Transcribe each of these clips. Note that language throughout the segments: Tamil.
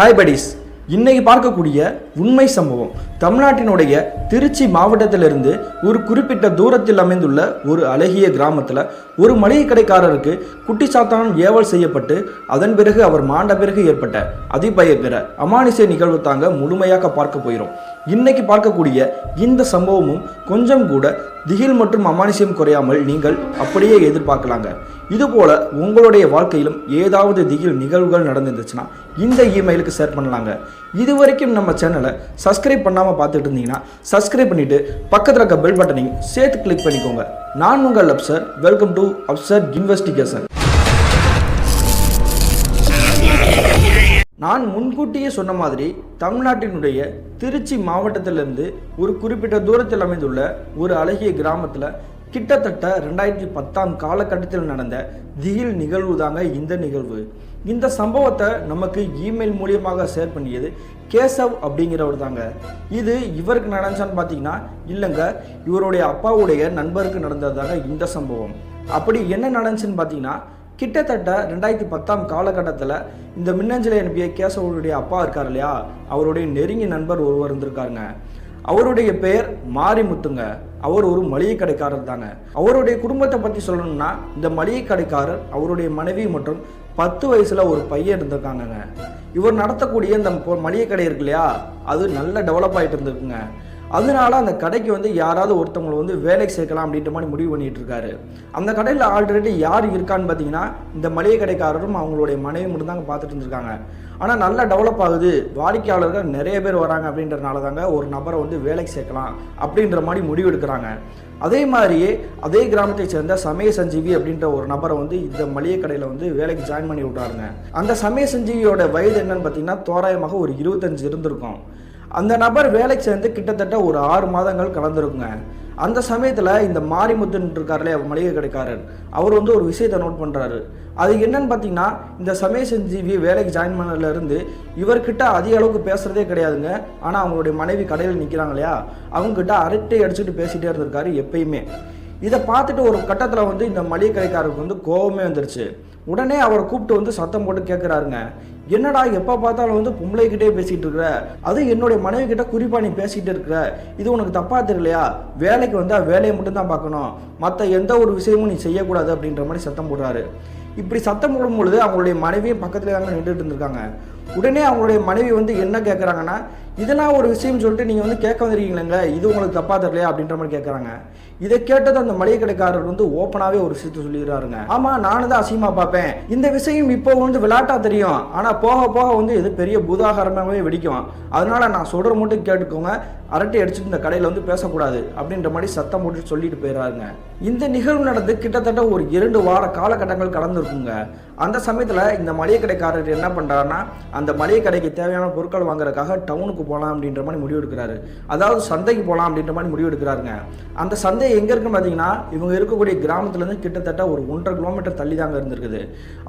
Hi buddies. இன்னைக்கு பார்க்கக்கூடிய உண்மை சம்பவம். தமிழ்நாட்டினுடைய திருச்சி மாவட்டத்திலிருந்து ஒரு குறிப்பிட்ட தூரத்தில் அமைந்துள்ள ஒரு அழகிய கிராமத்தில் ஒரு மளிகை கடைக்காரருக்கு குட்டி சாத்தானம் ஏவல் செய்யப்பட்டு அதன் பிறகு அவர் மாண்ட பிறகு ஏற்பட்ட அதிபயங்கர அமானுஷ்ய நிகழ்வு தாங்க முழுமையாக பார்க்க போயிடும் இன்னைக்கு பார்க்கக்கூடிய இந்த சம்பவமும் கொஞ்சம் கூட திகில் மற்றும் அமானுஷ்யம் குறையாமல் நீங்கள் அப்படியே எதிர்பார்க்கலாங்க. இதுபோல் உங்களுடைய வாழ்க்கையிலும் ஏதாவது திகில் நிகழ்வுகள் நடந்துருந்துச்சுன்னா இந்த இமெயிலுக்கு ஷேர் பண்ணலாங்க. இது வரைக்கும் நம்ம சேனலை சப்ஸ்கிரைப் பண்ணாமல் பார்த்துட்டு இருந்தீங்கன்னா சப்ஸ்கிரைப் பண்ணிட்டு பக்கத்தில் இருக்க பெல் பட்டனையும் சேர்த்து கிளிக் பண்ணிக்கோங்க. நான் உங்கள் Afsar welcome to Afsar investigation நான் முன்கூட்டியே சொன்ன மாதிரி தமிழ்நாட்டினுடைய திருச்சி மாவட்டத்திலிருந்து ஒரு குறிப்பிட்ட தூரத்தில் அமைந்துள்ள ஒரு அழகிய கிராமத்தில் கிட்டத்தட்ட ரெண்டாயிரத்தி பத்தாம் காலகட்டத்தில் நடந்த திகில் நிகழ்வு தாங்க இந்த நிகழ்வு. இந்த சம்பவத்தை நமக்கு இமெயில் மூலியமாக ஷேர் பண்ணியது கேசவ் அப்படிங்கிறவர் தாங்க இது இவருக்கு நடந்துச்சான்னு பார்த்தீங்கன்னா இல்லைங்க இவருடைய அப்பாவுடைய நண்பருக்கு நடந்ததாங்க இந்த சம்பவம். அப்படி என்ன நடந்துச்சுன்னு பார்த்தீங்கன்னா கிட்டத்தட்ட ரெண்டாயிரத்தி பத்தாம் காலகட்டத்தில் இந்த மின்னஞ்சலை அனுப்பிய கேசவருடைய அப்பா இருக்கார் இல்லையா? அவருடைய நெருங்கிய நண்பர் ஒருவர் இருந்திருக்காருங்க. அவருடைய பெயர் மாரிமுத்துங்க. அவர் ஒரு மளிகை கடைக்காரர் தாங்க. அவருடைய குடும்பத்தை பற்றி சொல்லணும்னா இந்த மளிகை கடைக்காரர் அவருடைய மனைவி மற்றும் பத்து வயசுல ஒரு பையன் இருந்திருக்காங்கங்க. இவர் நடத்தக்கூடிய இந்த மளிகை கடை இருக்கு இல்லையா? அது நல்ல டெவலப் ஆகிட்டு இருந்திருக்குங்க. அதனால அந்த கடைக்கு வந்து யாராவது ஒருத்தவங்களை வந்து வேலைக்கு சேர்க்கலாம் அப்படின்ற மாதிரி முடிவு பண்ணிட்டு இருக்காரு அந்த கடையில் ஆல்ரெடி யார் இருக்கான்னு பார்த்தீங்கன்னா இந்த மளிகை கடைக்காரரும் அவங்களுடைய மனைவி மட்டும் தாங்க பார்த்துட்டு இருந்திருக்காங்க. ஆனால் நல்லா டெவலப் ஆகுது. வாடிக்கையாளர்கள் நிறைய பேர் வராங்க அப்படின்றனால தாங்க ஒரு நபரை வந்து வேலைக்கு சேர்க்கலாம் அப்படின்ற மாதிரி முடிவு எடுக்கிறாங்க. அதே மாதிரியே அதே கிராமத்தை சேர்ந்த சமய சஞ்சீவி அப்படின்ற ஒரு நபரை வந்து இந்த மளிகை கடையில் வந்து வேலைக்கு ஜாயின் பண்ணி விட்டாருங்க. அந்த சமய சஞ்சீவியோட வயது என்னன்னு பார்த்தீங்கன்னா தோராயமாக ஒரு இருபத்தஞ்சு இருந்திருக்கும். அந்த நபர் வேலைக்கு சேர்ந்து கிட்டத்தட்ட ஒரு ஆறு மாதங்கள் கலந்துருக்குங்க அந்த சமயத்தில் இந்த மாரிமுத்துன் இருக்காருலே மளிகை கடைக்காரர் அவர் வந்து ஒரு விஷயத்தை நோட் பண்ணுறாரு அது என்னன்னு பார்த்தீங்கன்னா இந்த சமய சஞ்சீவி வேலைக்கு ஜாயின் பண்ணதுலேருந்து இவர்கிட்ட அதிக அளவுக்கு பேசுகிறதே கிடையாதுங்க. ஆனால் அவங்களுடைய மனைவி கடையில் நிற்கிறாங்க இல்லையா? அவங்ககிட்ட அரட்டை அடிச்சுட்டு பேசிகிட்டே இருந்திருக்காரு எப்பயுமே. இதை பார்த்துட்டு ஒரு கட்டத்தில் வந்து இந்த மளிகை கடைக்காரருக்கு வந்து கோபமே வந்துருச்சு. உடனே அவரை கூப்பிட்டு வந்து சத்தம் போட்டு கேட்குறாருங்க என்னடா எப்போ பார்த்தாலும் வந்து பொம்பளைகிட்டே பேசிகிட்டு இருக்கிற? அது என்னுடைய மனைவி கிட்ட குறிப்பாக நீ பேசிகிட்டு இருக்கிற. இது உனக்கு தப்பாக தெரியலையா? வேலைக்கு வந்தால் வேலையை மட்டும்தான் பார்க்கணும். மற்ற எந்த ஒரு விஷயமும் நீ செய்யக்கூடாது அப்படின்ற மாதிரி சத்தம் போடுறாரு. இப்படி சத்தம் போடும் பொழுது அவங்களுடைய மனைவியும் பக்கத்துல தாங்க நின்றுட்டு இருந்திருக்காங்க. உடனே அவங்களுடைய மனைவி வந்து என்ன கேட்குறாங்கன்னா இதெல்லாம் ஒரு விஷயம் சொல்லிட்டு நீங்கள் வந்து கேட்க வந்திருக்கீங்களேங்க. இது உங்களுக்கு தப்பா தெரியலையா? அப்படின்ற மாதிரி கேட்குறாங்க இதை கேட்டது அந்த மளிகை கடைக்காரர் வந்து ஓப்பனாகவே ஒரு விஷயத்தை சொல்லிடுறாருங்க. ஆமாம் நானும் தான் அசிங்கமாக பார்ப்பேன். இந்த விஷயம் இப்போ வந்து விளாட்டாக தெரியும். ஆனால் போக போக வந்து இது பெரிய பூதாகாரமாகவே வெடிக்கும். அதனால நான் சொல்கிற மட்டும் கேட்டுக்கோங்க. அரட்டை அடிச்சுட்டு இந்த கடையில் வந்து பேசக்கூடாது. அப்படின்ற மாதிரி சத்தம் போட்டு சொல்லிட்டு போயிடுறாருங்க. இந்த நிகழ்வு நடந்து கிட்டத்தட்ட ஒரு இரண்டு வார காலகட்டங்கள் கடந்திருக்குங்க. அந்த சமயத்தில் இந்த மளிகை கடைக்காரர் என்ன பண்ணுறாருன்னா அந்த மளிகை கடைக்கு தேவையான பொருட்கள் வாங்குறதுக்காக டவுனுக்கு போகலாம் அப்படின்ற மாதிரி முடிவு எடுக்கிறாரு அதாவது சந்தைக்கு போகலாம் அப்படின்ற மாதிரி முடிவு எடுக்கிறாருங்க அந்த சந்தை எங்கே இருக்குன்னு பார்த்தீங்கன்னா இவங்க இருக்கக்கூடிய கிராமத்துலேருந்து கிட்டத்தட்ட ஒரு ஒன்றரை கிலோமீட்டர் தள்ளி தாங்க இருந்திருக்குது.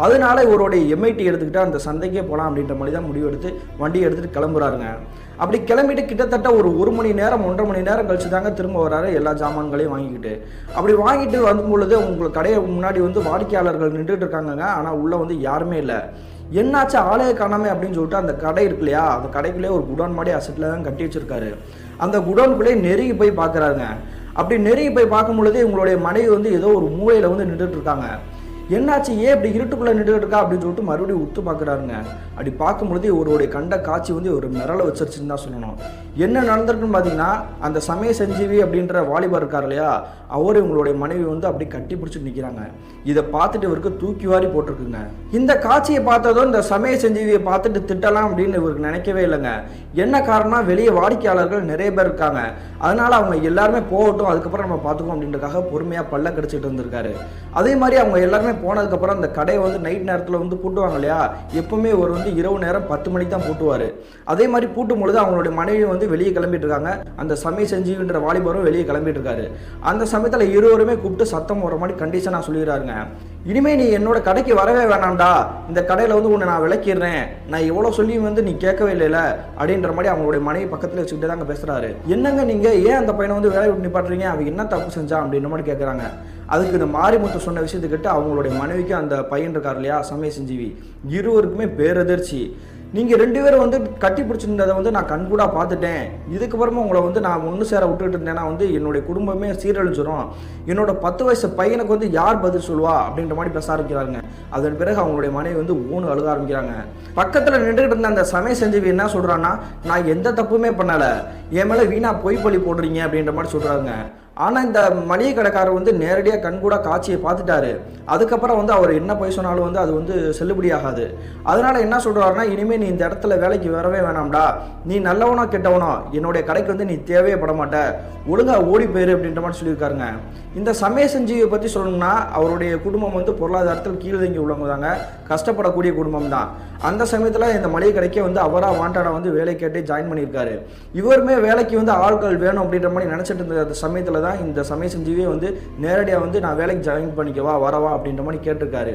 அதனால இவருடைய எம்ஐடி எடுத்துக்கிட்டு அந்த சந்தைக்கே போகலாம் அப்படின்ற மாதிரி தான் முடிவு எடுத்து வண்டியை எடுத்துகிட்டு கிளம்புறாருங்க. அப்படி கிளம்பிட்டு கிட்டத்தட்ட ஒரு ஒரு மணி நேரம் ஒன்றரை மணி நேரம் கழிச்சு தாங்க திரும்ப வராரு எல்லா ஜாமான்களையும் வாங்கிக்கிட்டு. அப்படி வாங்கிட்டு வரும் பொழுது உங்களுக்கு கடையை முன்னாடி வந்து வாடிக்கையாளர்கள் நின்றுட்டு இருக்காங்கங்க. ஆனால் உள்ளே வந்து யாருமே இல்லை. என்னாச்சு ஆலையை காணாமே அப்படின்னு சொல்லிட்டு அந்த கடை இருக்கு இல்லையா? அந்த கடைக்குள்ளே ஒரு குடோன் மாதிரி அசட்டில் தான் கட்டி வச்சிருக்காரு. அந்த குடோனுக்குள்ளே நெருங்கி போய் பார்க்குறாருங்க அப்படி நெருங்கி போய் பார்க்கும் பொழுது இவங்களுடைய மனைவி வந்து ஏதோ ஒரு மூலையில் வந்து நின்றுட்டு இருக்காங்க. என்னாச்சு? ஏன் இப்படி இருட்டுக்குள்ளே நின்றுட்டு இருக்கா? அப்படின்னு சொல்லிட்டு மறுபடியும் உத்து பார்க்குறாருங்க. அப்படி பார்க்கும்பொழுது இவருடைய கண்ட காட்சி வந்து ஒரு மிரள வச்சிருச்சுன்னு தான் சொல்லணும். என்ன நடந்திருக்குன்னு பார்த்தீங்கன்னா அந்த சமய சஞ்சீவி அப்படின்ற வாலிபர் இருக்கார் இல்லையா? அவர் இவங்களுடைய மனைவி வந்து அப்படி கட்டி பிடிச்சிட்டு நிற்கிறாங்க இதை பார்த்துட்டு இவருக்கு தூக்கி வாரி போட்டிருக்குங்க. இந்த காட்சியை பார்த்ததும் இந்த சமய செஞ்சீவியை பார்த்துட்டு திட்டலாம் அப்படின்னு இவருக்கு நினைக்கவே இல்லைங்க. என்ன காரணம் வெளியே வாடிக்கையாளர்கள் நிறைய பேர் இருக்காங்க. அதனால அவங்க எல்லாருமே போகட்டும் அதுக்கப்புறம் நம்ம பார்த்துக்கோம் அப்படின்றதுக்காக பொறுமையாக பல்ல கடிச்சிட்டு இருந்திருக்காரு அதே மாதிரி அவங்க எல்லாருமே போனதுக்கப்புறம் அந்த கடையை வந்து நைட் நேரத்தில் வந்து பூட்டுவாங்க இல்லையா? எப்பவுமே ஒரு வந்து இரவு நேரம் பத்து மணிக்கு தான் பூட்டுவார். அதே மாதிரி பூட்டும் பொழுது அவங்களுடைய மனைவி வந்து வெளியே கிளம்பிட்டு இருக்காங்க. அந்த சமய செஞ்சுன்ற வாலிபரும் வெளியே கிளம்பிட்டு இருக்காரு. அந்த சமயத்தில் இருவருமே கூப்பிட்டு சத்தம் வர மாதிரி கண்டிஷனாக சொல்லிடுறாருங்க. இனிமேல் நீ என்னோட கடைக்கு வரவே வேணாம்டா. இந்த கடையில் வந்து உன்னை நான் விளக்கிடுறேன். நான் எவ்வளோ சொல்லியும் வந்து நீ கேட்கவே இல்லைல அப்படின்ற மாதிரி அவங்களுடைய மனைவி பக்கத்தில் வச்சுக்கிட்டு தாங்க பேசுகிறாரு என்னங்க நீங்கள் ஏன் அந்த பையனை வந்து வேலையை விட்டு நிப்பாட்டுறீங்க? அவன் என்ன தப்பு செஞ்சான் அப்படின்ற மாதிரி கேட்குறாங்க அதுக்கு இந்த மாரிமுத்து சொன்ன விஷயத்தை அவங்களுடைய மனைவிக்கு அந்த பையன் இருக்கார் இல்லையா? சமய சஞ்சீவி இருவருக்குமே பேரதிர்ச்சி. நீங்கள் ரெண்டு பேரும் வந்து கட்டி பிடிச்சிருந்ததை வந்து நான் கண்கூடா பார்த்துட்டேன். இதுக்கப்புறமா உங்களை வந்து நான் ஒன்று சேர விட்டுட்டு இருந்தேன்னா வந்து என்னுடைய குடும்பமே சீரழிஞ்சிரும். என்னோட பத்து வயசு பையனுக்கு வந்து யார் பதில் சொல்லுவா அப்படின்ற மாதிரி பேச ஆரம்பிக்கிறாங்க அதன் பிறகு அவங்களுடைய மனைவி வந்து ஊனு அழுக ஆரம்பிக்கிறாங்க. பக்கத்தில் நின்றுகிட்டு இருந்த அந்த சமய செஞ்சவி என்ன சொல்கிறான்னா நான் எந்த தப்புமே பண்ணலை. என் மேலே வீணாக பொய் பழி போடுறீங்க அப்படின்ற மாதிரி சொல்கிறாங்க ஆனால் இந்த மளிகை கடைக்காரர் வந்து நேரடியாக கண்கூட காட்சியை பார்த்துட்டாரு. அதுக்கப்புறம் வந்து அவர் என்ன போய் சொன்னாலும் வந்து அது வந்து செல்லுபடியாகாது அதனால் என்ன சொல்கிறாருன்னா இனிமேல் நீ இந்த இடத்துல வேலைக்கு வரவே வேணாம்டா. நீ நல்லவனோ கெட்டவனோ என்னுடைய கடைக்கு வந்து நீ தேவையே பட மாட்ட. ஓடி போயிரு அப்படின்ற மாதிரி சொல்லியிருக்காருங்க. இந்த சமய செஞ்சியை பற்றி சொல்லணும்னா அவருடைய குடும்பம் வந்து பொருளாதாரத்தில் கீழ்தங்கி உள்ளவங்க தாங்க கஷ்டப்படக்கூடிய குடும்பம் தான் அந்த சமயத்தில் இந்த மளிகை கடைக்கே வந்து அவராக வாண்டடாக வந்து வேலை கேட்டு ஜாயின் பண்ணியிருக்காரு. இவருமே வேலைக்கு வந்து ஆட்கள் வேணும் அப்படின்ற மாதிரி நினச்சிட்டு இருந்த அந்த சமயத்தில் தான் இந்த சமய செஞ்சிவே வந்து நேரடியாக வந்து நான் வேலைக்கு ஜாயின் பண்ணிக்கவா வரவா அப்படின்ற மாதிரி கேட்டிருக்காரு.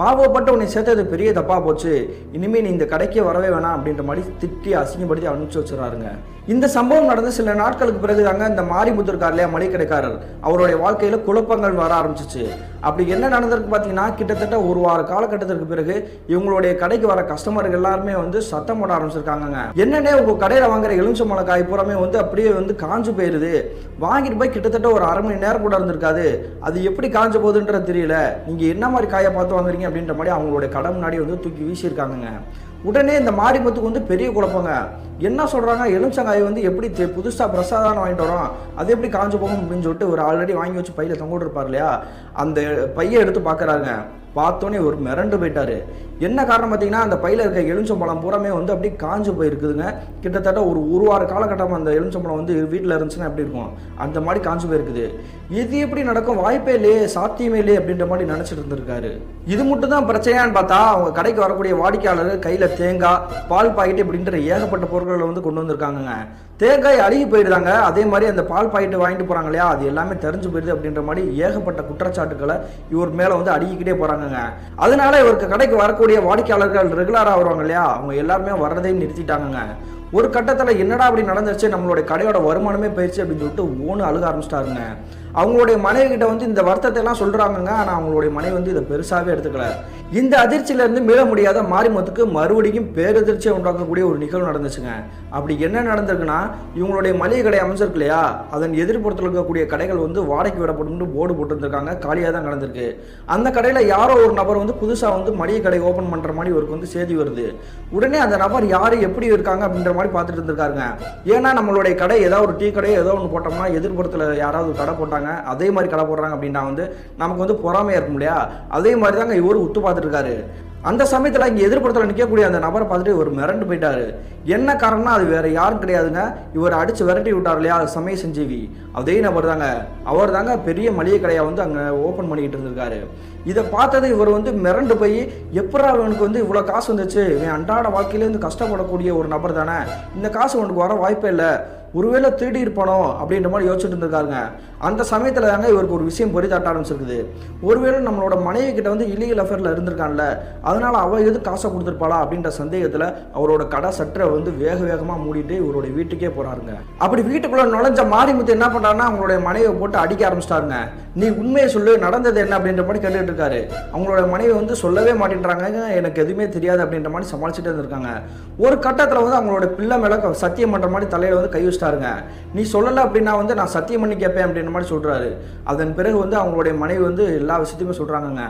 பாவப்பட்டு உன்னை சேர்த்தது பெரிய தப்பாக போச்சு. இனிமேல் நீ இந்த கடைக்கே வரவே வேணாம் அப்படின்ற மாதிரி திட்டி அசிங்கப்படுத்தி அனுப்பிச்சு வச்சுறாருங்க இந்த சம்பவம் நடந்து சில நாட்களுக்கு பிறகு தாங்க இந்த மாரிமுத்தூர் இருக்கார் இல்லையா மளிகடைக்காரர் அவருடைய வாழ்க்கையில் குழப்பங்கள் வர ஆரம்பிச்சிச்சு. அப்படி என்ன நடந்திருக்கு பார்த்தீங்கன்னா கிட்டத்தட்ட ஒரு வார காலகட்டத்திற்கு பிறகு இவங்களுடைய கடைக்கு வர கஸ்டமர்கள் எல்லாருமே வந்து சத்தம் போட ஆரம்பிச்சிருக்காங்கங்க. என்னன்னே உங்கள் கடையில் வாங்குற எலுமிச்சை மிளகாய் பூராமே வந்து அப்படியே வந்து காஞ்சு போயிடுது வாங்கிட்டு போய் கிட்டத்தட்ட ஒரு அரை மணி நேரம் கூட இருந்திருக்காது. அது எப்படி காஞ்ச போகுதுன்றது தெரியல. நீங்க என்ன மாதிரி காயை பார்த்து வாங்குறீங்க? அப்படின்ற மாதிரி அவங்களுடைய கடை முன்னாடி வந்து தூக்கி வீசியிருக்காங்கங்க. உடனே இந்த மாரிமுத்துக்கு வந்து பெரிய குழப்பங்க. என்ன சொல்றாங்க? எலுமிச்சங்காயை வந்து எப்படி புதுசாக புதுசா பிரசாதம் வாங்கிட்டு வரோம். அது எப்படி காஞ்சு போகும் அப்படின்னு சொல்லிட்டு ஒரு ஆல்ரெடி வாங்கி வச்சு பையில தொங்கிட்டு இருப்பார் இல்லையா? அந்த பையை எடுத்து பார்க்குறாங்க பார்த்தோன்னே ஒரு மிரண்டு போயிட்டார். என்ன காரணம் பார்த்தீங்கன்னா அந்த பையில இருக்க எலுமிச்சம்பழம் பூராமே வந்து அப்படியே காஞ்சு போயிருக்குதுங்க. கிட்டத்தட்ட ஒரு ஒரு வார காலகட்டமாக அந்த எலுமிச்சம்பழம் வந்து வீட்டில் இருந்துச்சுன்னா எப்படி இருக்கும்? அந்த மாதிரி காஞ்சு போயிருக்குது. இது எப்படி நடக்கும்? வாய்ப்பே இல்லையே சாத்தியமே இல்லையே அப்படின்ற மாதிரி நினச்சிட்டு இருந்திருக்காரு. இது மட்டும் தான் பிரச்சனையான்னு பார்த்தா அவங்க கடைக்கு வரக்கூடிய வாடிக்கையாளர் கையில் தேங்காய் பால் பாக்கெட் இப்படின்ற ஏகப்பட்ட பொருட்களை வந்து கொண்டு வந்திருக்காங்கங்க. தேங்காய் அழுகி போயிடுதாங்க அதே மாதிரி அந்த பால் பாக்கெட் வாங்கிட்டு போகிறாங்க இல்லையா? அது எல்லாமே தெரிஞ்சு போயிடுது அப்படின்ற மாதிரி ஏகப்பட்ட குற்றச்சாட்டுக்களை இவர் மேலே வந்து அழுகிக்கிட்டே போகிறாங்கங்க அதனால இவருக்கு கடைக்கு வரக்கூடிய வாடிக்கையாளர்கள் ரெகுலராக வருவாங்க இல்லையா? அவங்க எல்லாருமே வர்றதையும் நிறுத்திட்டாங்கங்க. ஒரு கட்டத்தில் என்னடா அப்படி நடந்துருச்சு? நம்மளுடைய கடையோட வருமானமே போயிடுச்சு அப்படின்னு சொல்லிட்டு ஓன்னு அழுக ஆரம்பிச்சிட்டாருங்க. அவங்களுடைய மனைவி கிட்ட வந்து இந்த வருத்தத்தை எல்லாம் சொல்றாங்கங்க. ஆனால் அவங்களுடைய மனைவி வந்து இதை பெருசாகவே எடுத்துக்கல. இந்த அதிர்ச்சியிலேருந்து மீள முடியாத மாரிமுத்துக்கு மறுபடியும் பேரதிர்ச்சியை உண்டாக்கக்கூடிய ஒரு நிகழ்வு நடந்துச்சுங்க. அப்படி என்ன நடந்திருக்குன்னா இவங்களுடைய மளிகை கடை அமைஞ்சிருக்கு இல்லையா? அதன் எதிர்ப்புறத்தில் இருக்கக்கூடிய கடைகள் வந்து வாடகைக்கு விடப்படும்னு போர்டு போட்டுருந்துருக்காங்க. காலியாக தான் நடந்திருக்கு. அந்த கடையில் யாரோ ஒரு நபர் வந்து புதுசாக வந்து மளிகை கடை ஓப்பன் பண்ணுற மாதிரி இவருக்கு வந்து செய்தி வருது. உடனே அந்த நபர் யார் எப்படி இருக்காங்க அப்படின்ற மாதிரி பார்த்துட்டு இருந்திருக்காருங்க. ஏன்னா நம்மளுடைய கடை ஏதாவது ஒரு டீ கடை ஏதோ ஒன்று போட்டோம்னா எதிர்ப்புறத்தில் யாராவது கடை போட்டாங்க. அதே மாதிரி கடை போடுறாங்க அப்படின்னா வந்து நமக்கு வந்து பொறாமையாக இருக்கும் இல்லையா? அதே மாதிரி தாங்க இவர் உத்து இருக்காரு அந்த சமயத்தில் இங்கே எதிர்ப்புறத்தில் நிற்கக்கூடிய அந்த நபரை பார்த்துட்டு இவர் மிரண்டு போயிட்டாரு. என்ன காரணம்னா அது வேற யாரும் கிடையாதுங்க. இவர் அடிச்சு விரட்டி விட்டார் இல்லையா? அது சமய சஞ்சீவி. அதே நபர் தாங்க. அவர் தாங்க பெரிய மளிகை கடையை வந்து அங்கே ஓப்பன் பண்ணிக்கிட்டு இருந்திருக்காரு. இதை பார்த்தது இவர் வந்து மிரண்டு போய் எப்படா அவனுக்கு வந்து இவ்வளோ காசு வந்துச்சு? இவன் அன்றாட வாழ்க்கையிலேருந்து கஷ்டப்படக்கூடிய ஒரு நபர் தானே? இந்த காசு உனக்கு வர வாய்ப்பே இல்லை. ஒருவேளை திருடி இருப்பானோ அப்படின்ற மாதிரி யோசிச்சுட்டு இருந்திருக்காருங்க. அந்த சமயத்தில் தாங்க இவருக்கு ஒரு விஷயம் பொறி தட்ட ஆரம்பிச்சிருக்குது. ஒருவேளை நம்மளோட மனைவி கிட்ட வந்து இல்லீகல் அஃபேரில் இருந்திருக்கான்ல அதனால அவள் எது காசை கொடுத்துருப்பாளா அப்படின்ற சந்தேகத்தில் அவரோட கடை சற்றை வந்து வேக வேகமாக மூடிட்டு இவருடைய வீட்டுக்கே போகிறாருங்க அப்படி வீட்டுக்குள்ள நுழைஞ்ச மாரிமுத்து என்ன பண்ணுறாருன்னா அவங்களுடைய மனைவியை போட்டு அடிக்க ஆரம்பிச்சிட்டாருங்க. நீ உண்மையை சொல்லு நடந்தது என்ன அப்படின்ற மாதிரி கேட்டுட்டு இருக்காரு. அவங்களோட மனைவி வந்து சொல்லவே மாட்டேன்றாங்க எனக்கு எதுவுமே தெரியாது அப்படின்ற மாதிரி சமாளிச்சுட்டு இருந்திருக்காங்க. ஒரு கட்டத்தில் வந்து அவங்களோட பிள்ளை மேலே சத்தியம் பண்ணுற மாதிரி தலையில் வந்து கை ஸ்டாருங்க நீ சொல்லலை அப்படின்னா வந்து நான் சத்தியம் பண்ணி கேட்பேன் அப்படின்ற மாதிரி சொல்றாரு. அதன் பிறகு வந்து அவங்களுடைய மனைவி வந்து எல்லா விஷயத்தையுமே சொல்றாங்கங்க.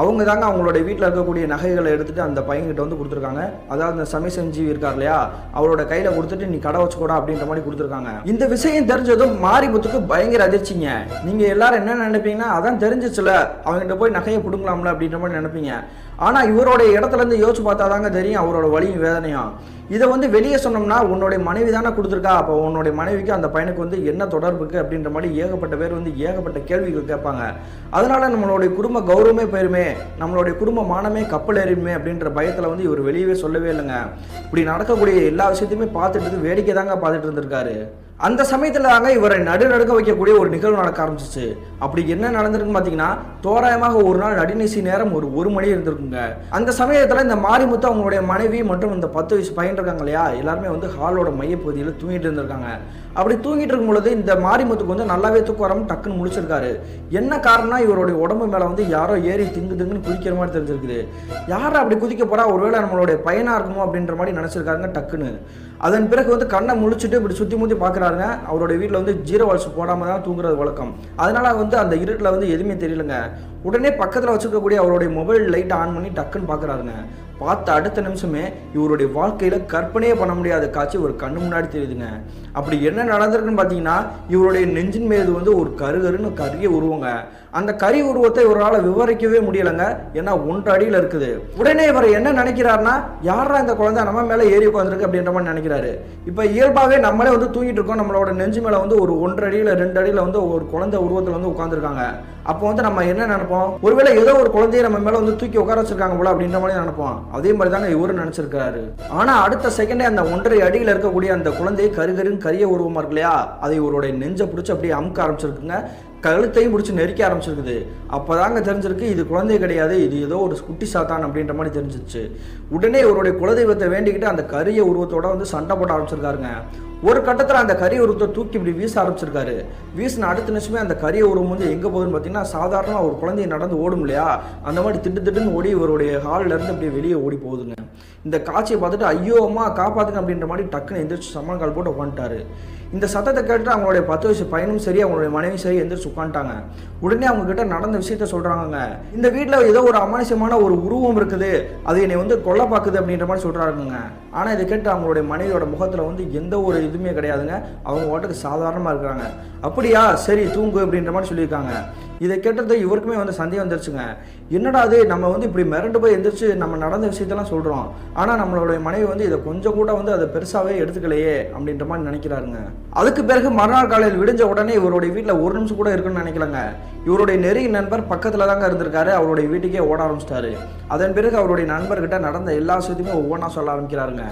அவங்க தாங்க அவங்களுடைய வீட்டில் இருக்கக்கூடிய நகைகளை எடுத்துட்டு அந்த பையன்கிட்ட வந்து கொடுத்துருக்காங்க. அதாவது அந்த சமய செஞ்சீவி இருக்கார் இல்லையா அவரோட கையில கொடுத்துட்டு நீ கடை வச்சுக்கூடா அப்படின்ற மாதிரி கொடுத்துருக்காங்க. இந்த விஷயம் தெரிஞ்சதும் மாரிமுத்துக்கு பயங்கர அதிர்ச்சிங்க. நீங்கள் எல்லாரும் என்ன நினைப்பீங்கன்னா அதான் தெரிஞ்சிச்சுல அவங்ககிட்ட போய் நகையை பிடுங்கலாம்ல அப்படின்ற மாதிரி நினைப்பீங்க. ஆனால் இவரோட இடத்துல இருந்து யோசிச்சு பார்த்தா தாங்க தெரியும் அவரோட வலியும் வேதனையும். இதை வந்து வெளியே சொன்னோம்னா உன்னுடைய மனைவி தானே கொடுத்துருக்கா? அப்போ உன்னுடைய மனைவிக்கு அந்த பையனுக்கு வந்து என்ன தொடர்புக்கு அப்படின்ற மாதிரி ஏகப்பட்ட பேர் வந்து ஏகப்பட்ட கேள்விகள் கேட்பாங்க. அதனால நம்மளுடைய குடும்ப கௌரவமே போயிருமே நம்மளுடைய குடும்ப மானமே கப்பல் ஏறிடுமே அப்படின்ற பயத்தில் வந்து இவர் வெளியவே சொல்லவே இல்லைங்க. இப்படி நடக்கக்கூடிய எல்லா விஷயத்தையுமே பார்த்துட்டு வேடிக்கை தாங்க பார்த்துட்டு இருந்திருக்காரு. அந்த சமயத்தில் தாங்க இவரை நடுநடுக்க வைக்கக்கூடிய ஒரு நிகழ்வு நடக்க ஆரம்பிச்சிச்சு. அப்படி என்ன நடந்திருக்குன்னு பார்த்தீங்கன்னா தோராயமாக ஒரு நாள் நடுநிசி நேரம் ஒரு ஒரு மணி இருந்திருக்குங்க. அந்த சமயத்தில் இந்த மாரிமுத்து அவங்களுடைய மனைவி மற்றும் இந்த பத்து வயசு பையன் இருக்காங்க இல்லையா எல்லாருமே வந்து ஹாலோட மையப்பகுதியில் தூங்கிட்டு இருந்திருக்காங்க. அப்படி தூங்கிட்டு இருக்கும் பொழுது இந்த மாரிமுத்துக்கு வந்து நல்லாவே தூக்கம் டக்குன்னு முடிச்சிருக்காரு என்ன காரணம்னா இவருடைய உடம்பு மேலே வந்து யாரோ ஏறி திங்கு திங்குன்னு குதிக்கிற மாதிரி தெரிஞ்சிருக்குது. யார் அப்படி குதிக்க போறா? ஒருவேளை நம்மளுடைய பையனாக இருக்குமோ அப்படின்ற மாதிரி நினச்சிருக்காருங்க டக்குன்னு. அதன் பிறகு வந்து கண்ணை முழிச்சிட்டு இப்படி சுற்றி முற்றி பார்க்குறாருங்க. அவருடைய வீட்டில் வந்து ஜீரோ வால்ஸ் போடாமல் தான் தூங்குறது வழக்கம். அதனால் வந்து அந்த இருட்டில் வந்து எதுவுமே தெரியலங்க. உடனே பக்கத்தில் வச்சுருக்கக்கூடிய அவருடைய மொபைல் லைட் ஆன் பண்ணி டக்குன்னு பார்க்குறாருங்க. பார்த்த அடுத்த நிமிஷமே இவருடைய வாழ்க்கையில் கற்பனையே பண்ண முடியாத காட்சி ஒரு கண்ணு முன்னாடி தெரியுதுங்க. அப்படி என்ன நடந்திருக்குன்னு பார்த்தீங்கன்னா இவருடைய நெஞ்சின் மீது வந்து ஒரு கருகருன்னு கரிய உருவங்க. அந்த கரி உருவத்தை இவரால் விவரிக்கவே முடியலைங்க. ஏன்னா ஒன்று அடியில் இருக்குது. உடனே இவர் என்ன நினைக்கிறாருன்னா யாரா இந்த குழந்தை? நம்ம மேலே ஏறி உட்காந்துருக்கு அப்படின்ற மாதிரி நினைக்கிறாரு. இப்போ இயல்பாகவே நம்மளே வந்து தூங்கிட்டு இருக்கோம். நம்மளோட நெஞ்சு மேலே வந்து ஒரு ஒன்றரை அடியில் ரெண்டு அடியில் வந்து ஒரு குழந்தை உருவத்தில் வந்து உட்காந்துருக்காங்க அப்போ வந்து நம்ம என்ன நினைப்போம்? ஒருவேளை ஏதோ ஒரு குழந்தைய நம்ம மேலே வந்து தூக்கி உட்கார வச்சிருக்காங்க போல அப்படின்ற மாதிரி நினைப்போம். அதே மாதிரி தாங்க இவரும் நினச்சிருக்காரு ஆனால் அடுத்த செகண்டே அந்த ஒன்றரை அடியில் இருக்கக்கூடிய அந்த குழந்தை கருகருன்னு கரிய உருவமாக இருக்கு இல்லையா? அதை இவருடைய நெஞ்சை பிடிச்சி அப்படியே அமுக்க ஆரம்பிச்சிருக்குங்க. கழுத்தையும் பிடிச்சி நெரிக்க ஆரம்பிச்சிருக்குது. அப்போ தாங்க தெரிஞ்சிருக்கு இது குழந்தை கிடையாது இது ஏதோ ஒரு குட்டி சாத்தான் அப்படின்ற மாதிரி தெரிஞ்சிச்சு. உடனே இவருடைய குலதெய்வத்தை வேண்டிக்கிட்டு அந்த கரிய உருவத்தோட வந்து சண்டை போட ஆரம்பிச்சிருக்காருங்க. ஒரு கட்டத்தில் அந்த கரிய உருவத்தை தூக்கி இப்படி வீச ஆரம்பிச்சிருக்காரு. வீசின அடுத்த நிமிஷமே அந்த கரிய உருவம் வந்து எங்கே போகுதுன்னு பார்த்தீங்கன்னா சாதாரணமாக ஒரு குழந்தைய நடந்து ஓடும் இல்லையா? அந்த மாதிரி திட்டு திட்டுன்னு ஓடி இவருடைய ஹால்லேருந்து அப்படியே வெளியே ஓடி போகுதுங்க. இந்த காட்சியை பார்த்துட்டு ஐயோ அம்மா காப்பாற்றுங்க அப்படின்ற மாதிரி டக்குன்னு எந்திரிச்சு சம்மன் கால் போட்டு உட்காந்துட்டாரு இந்த சத்தத்தை கேட்டு அவங்களுடைய பத்து வயசு பையனும் சரி அவங்களுடைய மனைவி சரி எந்திரிச்சு உட்காந்துட்டாங்க. உடனே அவங்க கிட்ட நடந்த விஷயத்த சொல்றாங்க இந்த வீட்டில் ஏதோ ஒரு அமானுஷமான ஒரு உருவம் இருக்குது. அது என்னை வந்து கொல்ல பார்க்குது அப்படின்ற மாதிரி சொல்றாங்க ஆனால் இதை கேட்டு அவங்களுடைய மனைவியோட முகத்தில் வந்து எந்த ஒரு இதுவுமே கிடையாதுங்க. அவங்க ஓட்டுக்கு சாதாரணமாக இருக்கிறாங்க. அப்படியா? சரி தூங்கு அப்படின்ற மாதிரி சொல்லியிருக்காங்க. இதை கேட்டது இவருக்குமே வந்து சந்தேகம் வந்துருச்சுங்க. என்னடா அது? நம்ம வந்து இப்படி மிரண்டு போய் எந்திரிச்சு நம்ம நடந்த விஷயத்தெல்லாம் சொல்கிறோம் ஆனால் நம்மளுடைய மனைவி வந்து இதை கொஞ்சம் கூட வந்து அதை பெருசாகவே எடுத்துக்கலையே அப்படின்ற மாதிரி நினைக்கிறாருங்க. அதுக்கு பிறகு மறுநாள் காலையில் விடிஞ்ச உடனே இவருடைய வீட்டில் ஒரு நிமிஷம் கூட இருக்குன்னு நினைக்கலங்க. இவருடைய நெருங்கிய நண்பர் பக்கத்தில் தாங்க இருந்திருக்காரு. அவருடைய வீட்டுக்கே ஓட ஆரம்பிச்சிட்டாரு. அதன் பிறகு அவருடைய நண்பர்கிட்ட நடந்த எல்லா விஷயத்தையுமே ஒவ்வொன்றா சொல்ல ஆரம்பிக்கிறாருங்க.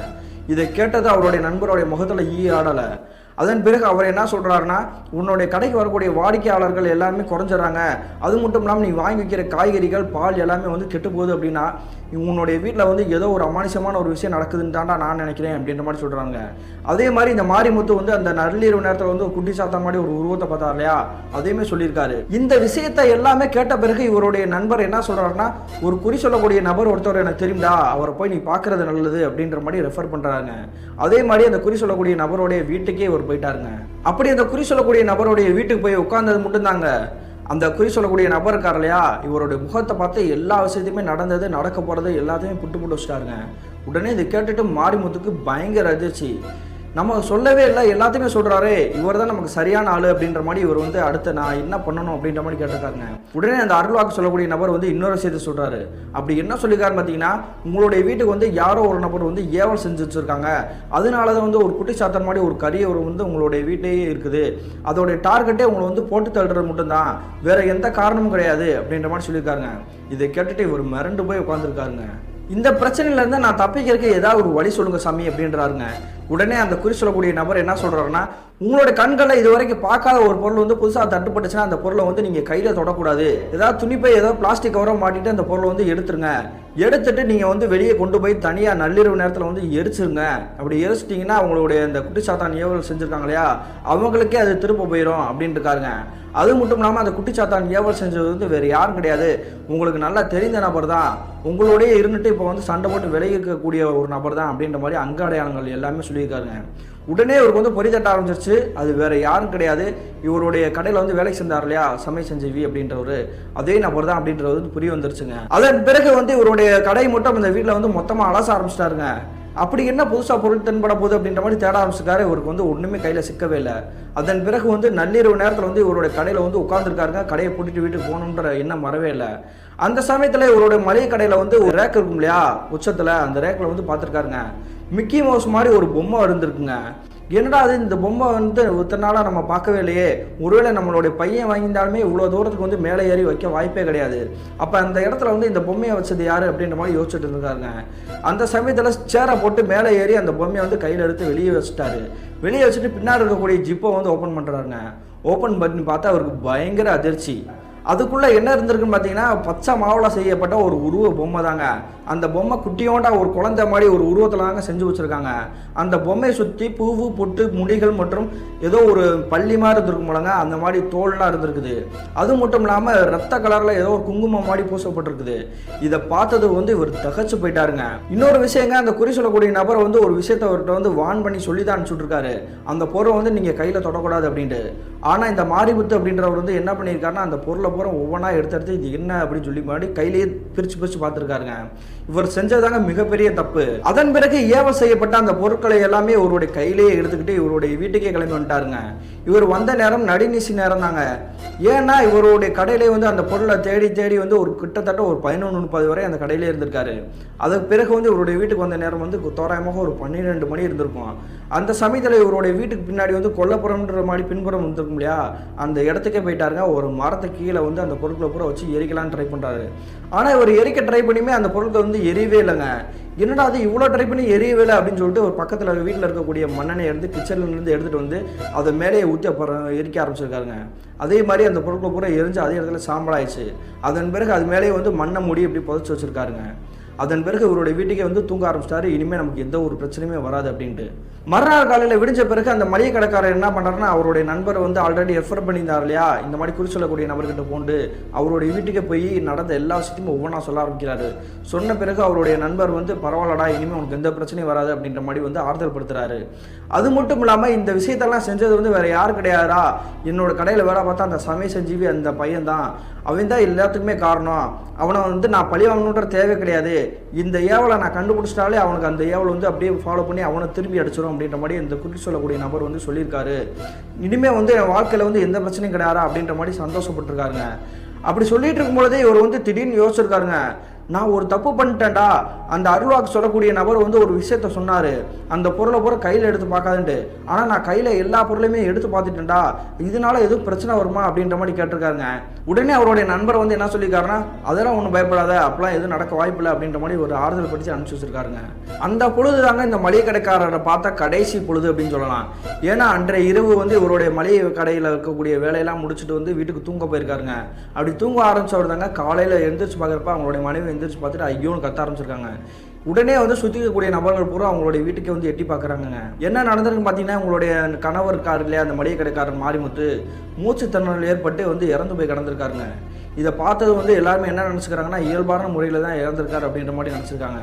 இதை கேட்டது அவருடைய நண்பருடைய முகத்தில் ஈ ஆடலை. அதன் பிறகு அவர் என்ன சொல்கிறாருன்னா உன்னுடைய கடைக்கு வரக்கூடிய வாடிக்கையாளர்கள் எல்லாருமே குறைஞ்சிடறாங்க அது மட்டும் இல்லாமல் நீ வாங்கி வைக்கிற காய்கறிகள் பால் எல்லாமே வந்து கெட்டு போகுது அப்படின்னா உன்னுடைய வீட்டில் வந்து ஏதோ ஒரு அமானுஷமான ஒரு விஷயம் நடக்குதுன்னு தாண்டா நான் நினைக்கிறேன் அப்படின்ற மாதிரி சொல்கிறாங்க அதே மாதிரி இந்த மாரிமுத்து வந்து அந்த நள்ளிரவு நேரத்தில் வந்து ஒரு குட்டி சாத்தா மாதிரி ஒரு உருவத்தை பார்த்தார் இல்லையா? அதையுமே சொல்லியிருக்காரு. இந்த விஷயத்தை எல்லாமே கேட்ட பிறகு இவருடைய நண்பர் என்ன சொல்கிறாருன்னா ஒரு குறி சொல்லக்கூடிய நபர் ஒருத்தர் எனக்கு தெரியும்டா அவரை போய் நீ பார்க்கறது நல்லது அப்படின்ற மாதிரி ரெஃபர் பண்ணுறாங்க அதே மாதிரி அந்த குறி சொல்லக்கூடிய நபருடைய வீட்டுக்கே இவர் போயிட்டாருங்க. அப்படி அந்த குறி சொல்லக்கூடிய நபருடைய வீட்டுக்கு போய் உட்கார்ந்தது மட்டும்தாங்க. அந்த குறி சொல்லக்கூடிய நபர் இருக்கார் இல்லையா? இவருடைய முகத்தை பார்த்து எல்லா விஷயத்தையுமே நடந்தது நடக்க போகிறது எல்லாத்தையுமே புட்டு புட்டு வச்சுட்டாருங்க. உடனே இதை கேட்டுட்டு மாரிமுத்துக்கு பயங்கர அதிர்ச்சி. நம்ம சொல்லவே இல்லை எல்லாத்தையுமே சொல்கிறாரு இவர் தான் நமக்கு சரியான ஆள் அப்படின்ற மாதிரி இவர் வந்து அடுத்து நான் என்ன பண்ணணும் அப்படின்ற மாதிரி கேட்டிருக்காருங்க. உடனே அந்த அருள்வாக்கு சொல்லக்கூடிய நபர் வந்து இன்னொரு விஷயத்தை சொல்கிறாரு அப்படி என்ன சொல்லியிருக்காருன்னு பார்த்தீங்கன்னா உங்களுடைய வீட்டுக்கு வந்து யாரோ ஒரு நபர் வந்து ஏவல் செஞ்சு வச்சுருக்காங்க. அதனால தான் வந்து ஒரு குட்டி சாத்தன் மாதிரி ஒரு கரியவர் வந்து உங்களுடைய வீட்டிலேயே இருக்குது. அதோடைய டார்கெட்டே உங்களை வந்து போட்டு தள்ளுறது மட்டும்தான். வேற எந்த காரணமும் கிடையாது அப்படின்ற மாதிரி சொல்லியிருக்காருங்க. இதை கேட்டுட்டு இவர் மிரண்டு போய் உட்காந்துருக்காருங்க இந்த பிரச்சனையிலேருந்து நான் தப்பிக்கிறதுக்கு ஏதாவது ஒரு வழி சொல்லுங்க சாமி அப்படின்றாருங்க. உடனே அந்த குறி சொல்லக்கூடிய நபர் என்ன சொல்கிறாருன்னா உங்களோட கண்களை இது வரைக்கும் பார்க்காத ஒரு பொருள் வந்து புதுசாக தட்டுப்பட்டுச்சுன்னா அந்த பொருளை வந்து நீங்கள் கையில் தொடக்கூடாது. ஏதாவது துணிப்பை ஏதோ பிளாஸ்டிக் கவரை மாட்டிட்டு அந்த பொருளை வந்து எடுத்துருங்க. எடுத்துட்டு நீங்கள் வந்து வெளியே கொண்டு போய் தனியாக நள்ளிரவு நேரத்தில் வந்து எரிச்சிருங்க. அப்படி எரிச்சிட்டிங்கன்னா அவங்களுடைய இந்த குட்டிச்சாத்தான் ஏவல் செஞ்சுருக்காங்க இல்லையா? அவங்களுக்கே அது திரும்ப போயிடும் அப்படின்னு இருக்காருங்க அது மட்டும் இல்லாமல் அந்த குட்டிச்சாத்தான் ஏவல் செஞ்சது வந்து வேறு யாரும் கிடையாது. உங்களுக்கு நல்லா தெரிந்த நபர் தான். உங்களோடய இருந்துட்டு இப்போ வந்து சண்டை போட்டு விலகி இருக்கக்கூடிய ஒரு நபர் தான் அப்படின்ற மாதிரி அங்க அடையாளங்கள் எல்லாமே சொல்லியிருக்காருங்க. உடனே இவருக்கு வந்து பொறி தட்ட ஆரம்பிச்சிருச்சு. அது வேற யாரும் கிடையாது. இவருடைய கடையில் வந்து வேலைக்கு செஞ்சார் இல்லையா? சமை செஞ்சவி அப்படின்றவர். அதே நபர் தான் அப்படின்றது வந்து புரிய வந்துருச்சுங்க. அதன் பிறகு வந்து இவருடைய கடை மட்டும் அந்த வீட்டில் வந்து மொத்தமாக அலச ஆரம்பிச்சிட்டாருங்க. அப்படி என்ன புதுசாக பொருள் தென்பட போகுது அப்படின்ற மாதிரி தேட ஆரம்பிச்சிருக்காரு. இவருக்கு வந்து ஒன்றுமே கையில் சிக்கவே இல்லை. அதன் பிறகு வந்து நள்ளிரவு நேரத்தில் வந்து இவருடைய கடையில் வந்து உட்காந்துருக்காருங்க கடையை பூட்டிட்டு வீட்டுக்கு போகணுன்ற எண்ணம் வரவே இல்லை. அந்த சமயத்தில் இவருடைய மளிகை கடையில் வந்து ஒரு ரேக் இருக்கும் இல்லையா? உச்சத்தில் அந்த ரேக்கில் வந்து பார்த்துருக்காருங்க. மிக்கி மவுஸ் மாதிரி ஒரு பொம்மை இருந்திருக்குங்க என்னடா அது இந்த பொம்மை வந்து இத்தனை நாளாக நம்ம பார்க்கவே இல்லையே? ஒருவேளை நம்மளுடைய பையன் வாங்கியிருந்தாலுமே இவ்வளோ தூரத்துக்கு வந்து மேலே ஏறி வைக்க வாய்ப்பே கிடையாது. அப்போ அந்த இடத்துல வந்து இந்த பொம்மையை வச்சது யார் அப்படின்ற மாதிரி யோசிச்சுட்டு இருந்தாருங்க. அந்த சமயத்தில் சேரை போட்டு மேலே ஏறி அந்த பொம்மையை வந்து கையில் எடுத்து வெளியே வச்சுட்டாரு. வெளியே வச்சுட்டு பின்னாடி இருக்கக்கூடிய ஜிப்பை வந்து ஓப்பன் பண்ணுறாருங்க ஓப்பன் பண்ணி பார்த்தா அவருக்கு பயங்கர அதிர்ச்சி. அதுக்குள்ளே என்ன இருந்திருக்குன்னு பார்த்தீங்கன்னா பச்சை மாவில் செய்யப்பட்ட ஒரு உருவ பொம்மை தாங்க. அந்த பொம்மை குட்டியோண்டா ஒரு குழந்தை மாதிரி ஒரு உருவத்தில் தாங்க செஞ்சு வச்சுருக்காங்க. அந்த பொம்மையை சுற்றி பூவு பொட்டு முடிகள் மற்றும் ஏதோ ஒரு பள்ளி மாதிரி இருந்திருக்கும் போலங்க அந்த மாதிரி தோல்லாம் இருந்திருக்குது. அது மட்டும் இல்லாமல் ரத்த கலரில் ஏதோ ஒரு குங்குமம் மாதிரி பூசப்பட்டிருக்குது. இதை பார்த்தது வந்து இவர் தகச்சு போயிட்டாருங்க. இன்னொரு விஷயங்க அந்த குறி சொல்லக்கூடிய நபர் வந்து ஒரு விஷயத்த அவர்கிட்ட வந்து வான் பண்ணி சொல்லி தான் அனுப்பிச்சுட்ருக்காரு. அந்த பொருளை வந்து நீங்கள் கையில் தொடக்கூடாது அப்படின்ட்டு. ஆனால் இந்த மாரிபுத்து அப்படின்றவர் வந்து என்ன பண்ணியிருக்காருன்னா அந்த பொருளை அப்புறம் ஒவ்வொன்றா எடுத்து எடுத்து இது என்ன அப்படின்னு சொல்லி முன்னாடி கையிலேயே பிரித்து பிரித்து பார்த்துருக்காருங்க. இவர் செஞ்சதாங்க மிகப்பெரிய தப்பு. அதன் பிறகு ஏவ செய்யப்பட்ட அந்த பொருட்களை எல்லாமே இவருடைய கையிலேயே எடுத்துக்கிட்டு இவருடைய வீட்டுக்கே கிளம்பி வந்துட்டாருங்க. இவர் வந்த நேரம் நடுநிசி நேரம் தாங்க. ஏன்னா இவருடைய கடையிலே வந்து அந்த பொருளை தேடி தேடி வந்து ஒரு கிட்டத்தட்ட ஒரு பதினொன்று முப்பது வரை அந்த கடையிலே இருந்திருக்காரு. அதுக்கு பிறகு வந்து இவருடைய வீட்டுக்கு வந்த நேரம் வந்து தோராயமாக ஒரு பன்னிரெண்டு மணி இருந்திருக்கும். அந்த சமயத்தில் இவருடைய வீட்டுக்கு பின்னாடி வந்து கொல்லப்புறம்ன்ற மாதிரி பின்புறம் இருந்திருக்கும் இல்லையா? அந்த இடத்துக்கே போயிட்டாருங்க. ஒரு மரத்தை கீழே வந்து அந்த பொருட்களை பூரா வச்சு எரிக்கலாம்னு ட்ரை பண்ணுறாரு ஆனால் இவர் எரிக்க ட்ரை பண்ணியுமே அந்த பொருட்கள் வந்து எரியவே இல்லைங்க. என்னடா அது இவ்வளோ ட்ரை பண்ணி எரியவே இல்லை அப்படின்னு சொல்லிட்டு ஒரு பக்கத்தில் வீட்டில் இருக்கக்கூடிய மண்ணெண்ணெய் எடுத்து கிச்சன்லேருந்து எடுத்துகிட்டு வந்து அதை மேலே ஊற்றி அப்புறம் எரிக்க ஆரம்பிச்சிருக்காருங்க. அதே மாதிரி அந்த பொருட்களை பூரா எரிஞ்சு அதே இடத்துல சாம்பலாயிடுச்சு. அதன் பிறகு அது மேலே வந்து மண்ணை மூடி இப்படி புதைச்சி வச்சிருக்காருங்க. அதன் பிறகு இவருடைய வீட்டுக்கே வந்து தூங்க ஆரம்பிச்சிட்டாரு. இனிமேல் நமக்கு எந்த ஒரு பிரச்சனையுமே வராது அப்படின்ட்டு. மறுநாள் காலையில் விடிஞ்ச பிறகு அந்த மளிகை கடைக்காரர் என்ன பண்ணுறாருன்னா அவருடைய நண்பர் வந்து ஆல்ரெடி ரெஃபர் பண்ணியிருந்தார் இல்லையா? இந்த மாதிரி குறி சொல்லக்கூடிய நபர்கிட்ட போண்டு அவருடைய வீட்டுக்கு போய் நடந்த எல்லா விஷயத்தையும் ஒவ்வொன்றா சொல்ல ஆரம்பிக்கிறாரு. சொன்ன பிறகு அவருடைய நண்பர் வந்து பரவாயில்லடா இனிமேல் உனக்கு எந்த பிரச்சனையும் வராது அப்படின்ற மாதிரி வந்து ஆறுதல் படுத்துறாரு அது மட்டும் இல்லாமல் இந்த விஷயத்தெல்லாம் செஞ்சது வந்து வேறு யார் கிடையாதா என்னோட கடையில் வேலை பார்த்தா அந்த சமய செஞ்சீவி அந்த பையன் தான் அவன் தான் எல்லாத்துக்குமே காரணம். அவனை வந்து நான் பழி வாங்கணுன்ற தேவை கிடையாது. இந்த ஏவலை நான் கண்டுபிடிச்சிட்டாலே அவனுக்கு அந்த ஏவலை வந்து அப்படியே ஃபாலோ பண்ணி அவனை திரும்பி அடிச்சிடும் அப்படின்ற மாதிரி இந்த குறித்து சொல்லக்கூடிய நபர் வந்து சொல்லியிருக்காரு. இனிமேல் வந்து என் வாழ்க்கையில் வந்து எந்த பிரச்சனையும் கிடையாது அப்படின்ற மாதிரி சந்தோஷப்பட்டிருக்காருங்க. அப்படி சொல்லிட்டு இருக்கும் பொழுதே இவர் வந்து திடீர்னு யோசிச்சிருக்காருங்க. நான் ஒரு தப்பு பண்ணிட்டேன்டா. அந்த அருள்வாக்கு சொல்லக்கூடிய நபர் வந்து ஒரு விஷயத்த சொன்னார். அந்த பொருளை பூரா கையில் எடுத்து பார்க்காதுன்ட்டு. ஆனால் நான் கையில் எல்லா பொருளையுமே எடுத்து பார்த்துட்டேன்டா. இதனால எதுவும் பிரச்சனை வருமா? அப்படின்ற மாதிரி கேட்டிருக்காருங்க. உடனே அவருடைய நண்பர் வந்து என்ன சொல்லியிருக்காருன்னா அதெல்லாம் ஒன்றும் பயப்படாத. அப்பெல்லாம் எதுவும் நடக்க வாய்ப்பில்லை அப்படின்ற மாதிரி ஒரு ஆறுதல் படித்து அனுப்பிச்சு வச்சிருக்காருங்க. அந்த பொழுது தாங்க இந்த மளிகை கடைக்காரரை பார்த்தா கடைசி பொழுது அப்படின்னு சொல்லலாம். ஏன்னா அன்றைய இரவு வந்து இவருடைய மளிகை கடையில் இருக்கக்கூடிய வேலையெல்லாம் முடிச்சுட்டு வந்து வீட்டுக்கு தூங்க போயிருக்காருங்க. அப்படி தூங்க ஆரம்பிச்சவர் தாங்க காலையில் எழுந்திரிச்சு பார்க்குறப்ப அவங்களுடைய மனைவி எந்திரிச்சு பார்த்துட்டு ஐயோன்னு கத்த ஆரம்பிச்சிருக்காங்க. உடனே வந்து சுற்றி இருக்கக்கூடிய நபர்கள் பூரா அவங்களுடைய வீட்டுக்கே வந்து எட்டி பார்க்குறாங்கங்க. என்ன நடந்திருக்குன்னு பார்த்தீங்கன்னா உங்களுடைய கணவர் காரில் இல்லையா அந்த மளிகை கடைக்காரர் மாரிமுத்து மூச்சு திணறல் ஏற்பட்டு வந்து இறந்து போய் கிடந்திருக்காருங்க. இதை பார்த்தது வந்து எல்லாருமே என்ன நினச்சிக்கிறாங்கன்னா இயல்பான முறையில் தான் இறந்துருக்காரு அப்படின்ற மாதிரி நினச்சிருக்காங்க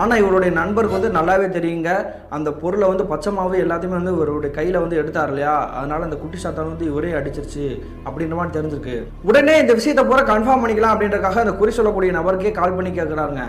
ஆனால் இவருடைய நண்பருக்கு வந்து நல்லாவே தெரியுங்க. அந்த பொருளை வந்து பச்சை மாவு எல்லாத்தையுமே வந்து இவருடைய கையில் வந்து எடுத்தார் இல்லையா? அதனால அந்த குட்டி சாத்தான் வந்து இவரே அடிச்சிருச்சு அப்படின்ற மாதிரி தெரிஞ்சிருக்கு. உடனே இந்த விஷயத்தை பூரா கன்ஃபார்ம் பண்ணிக்கலாம் அப்படின்றக்காக அந்த குறி சொல்லக்கூடிய நபருக்கே கால் பண்ணி கேட்குறாங்க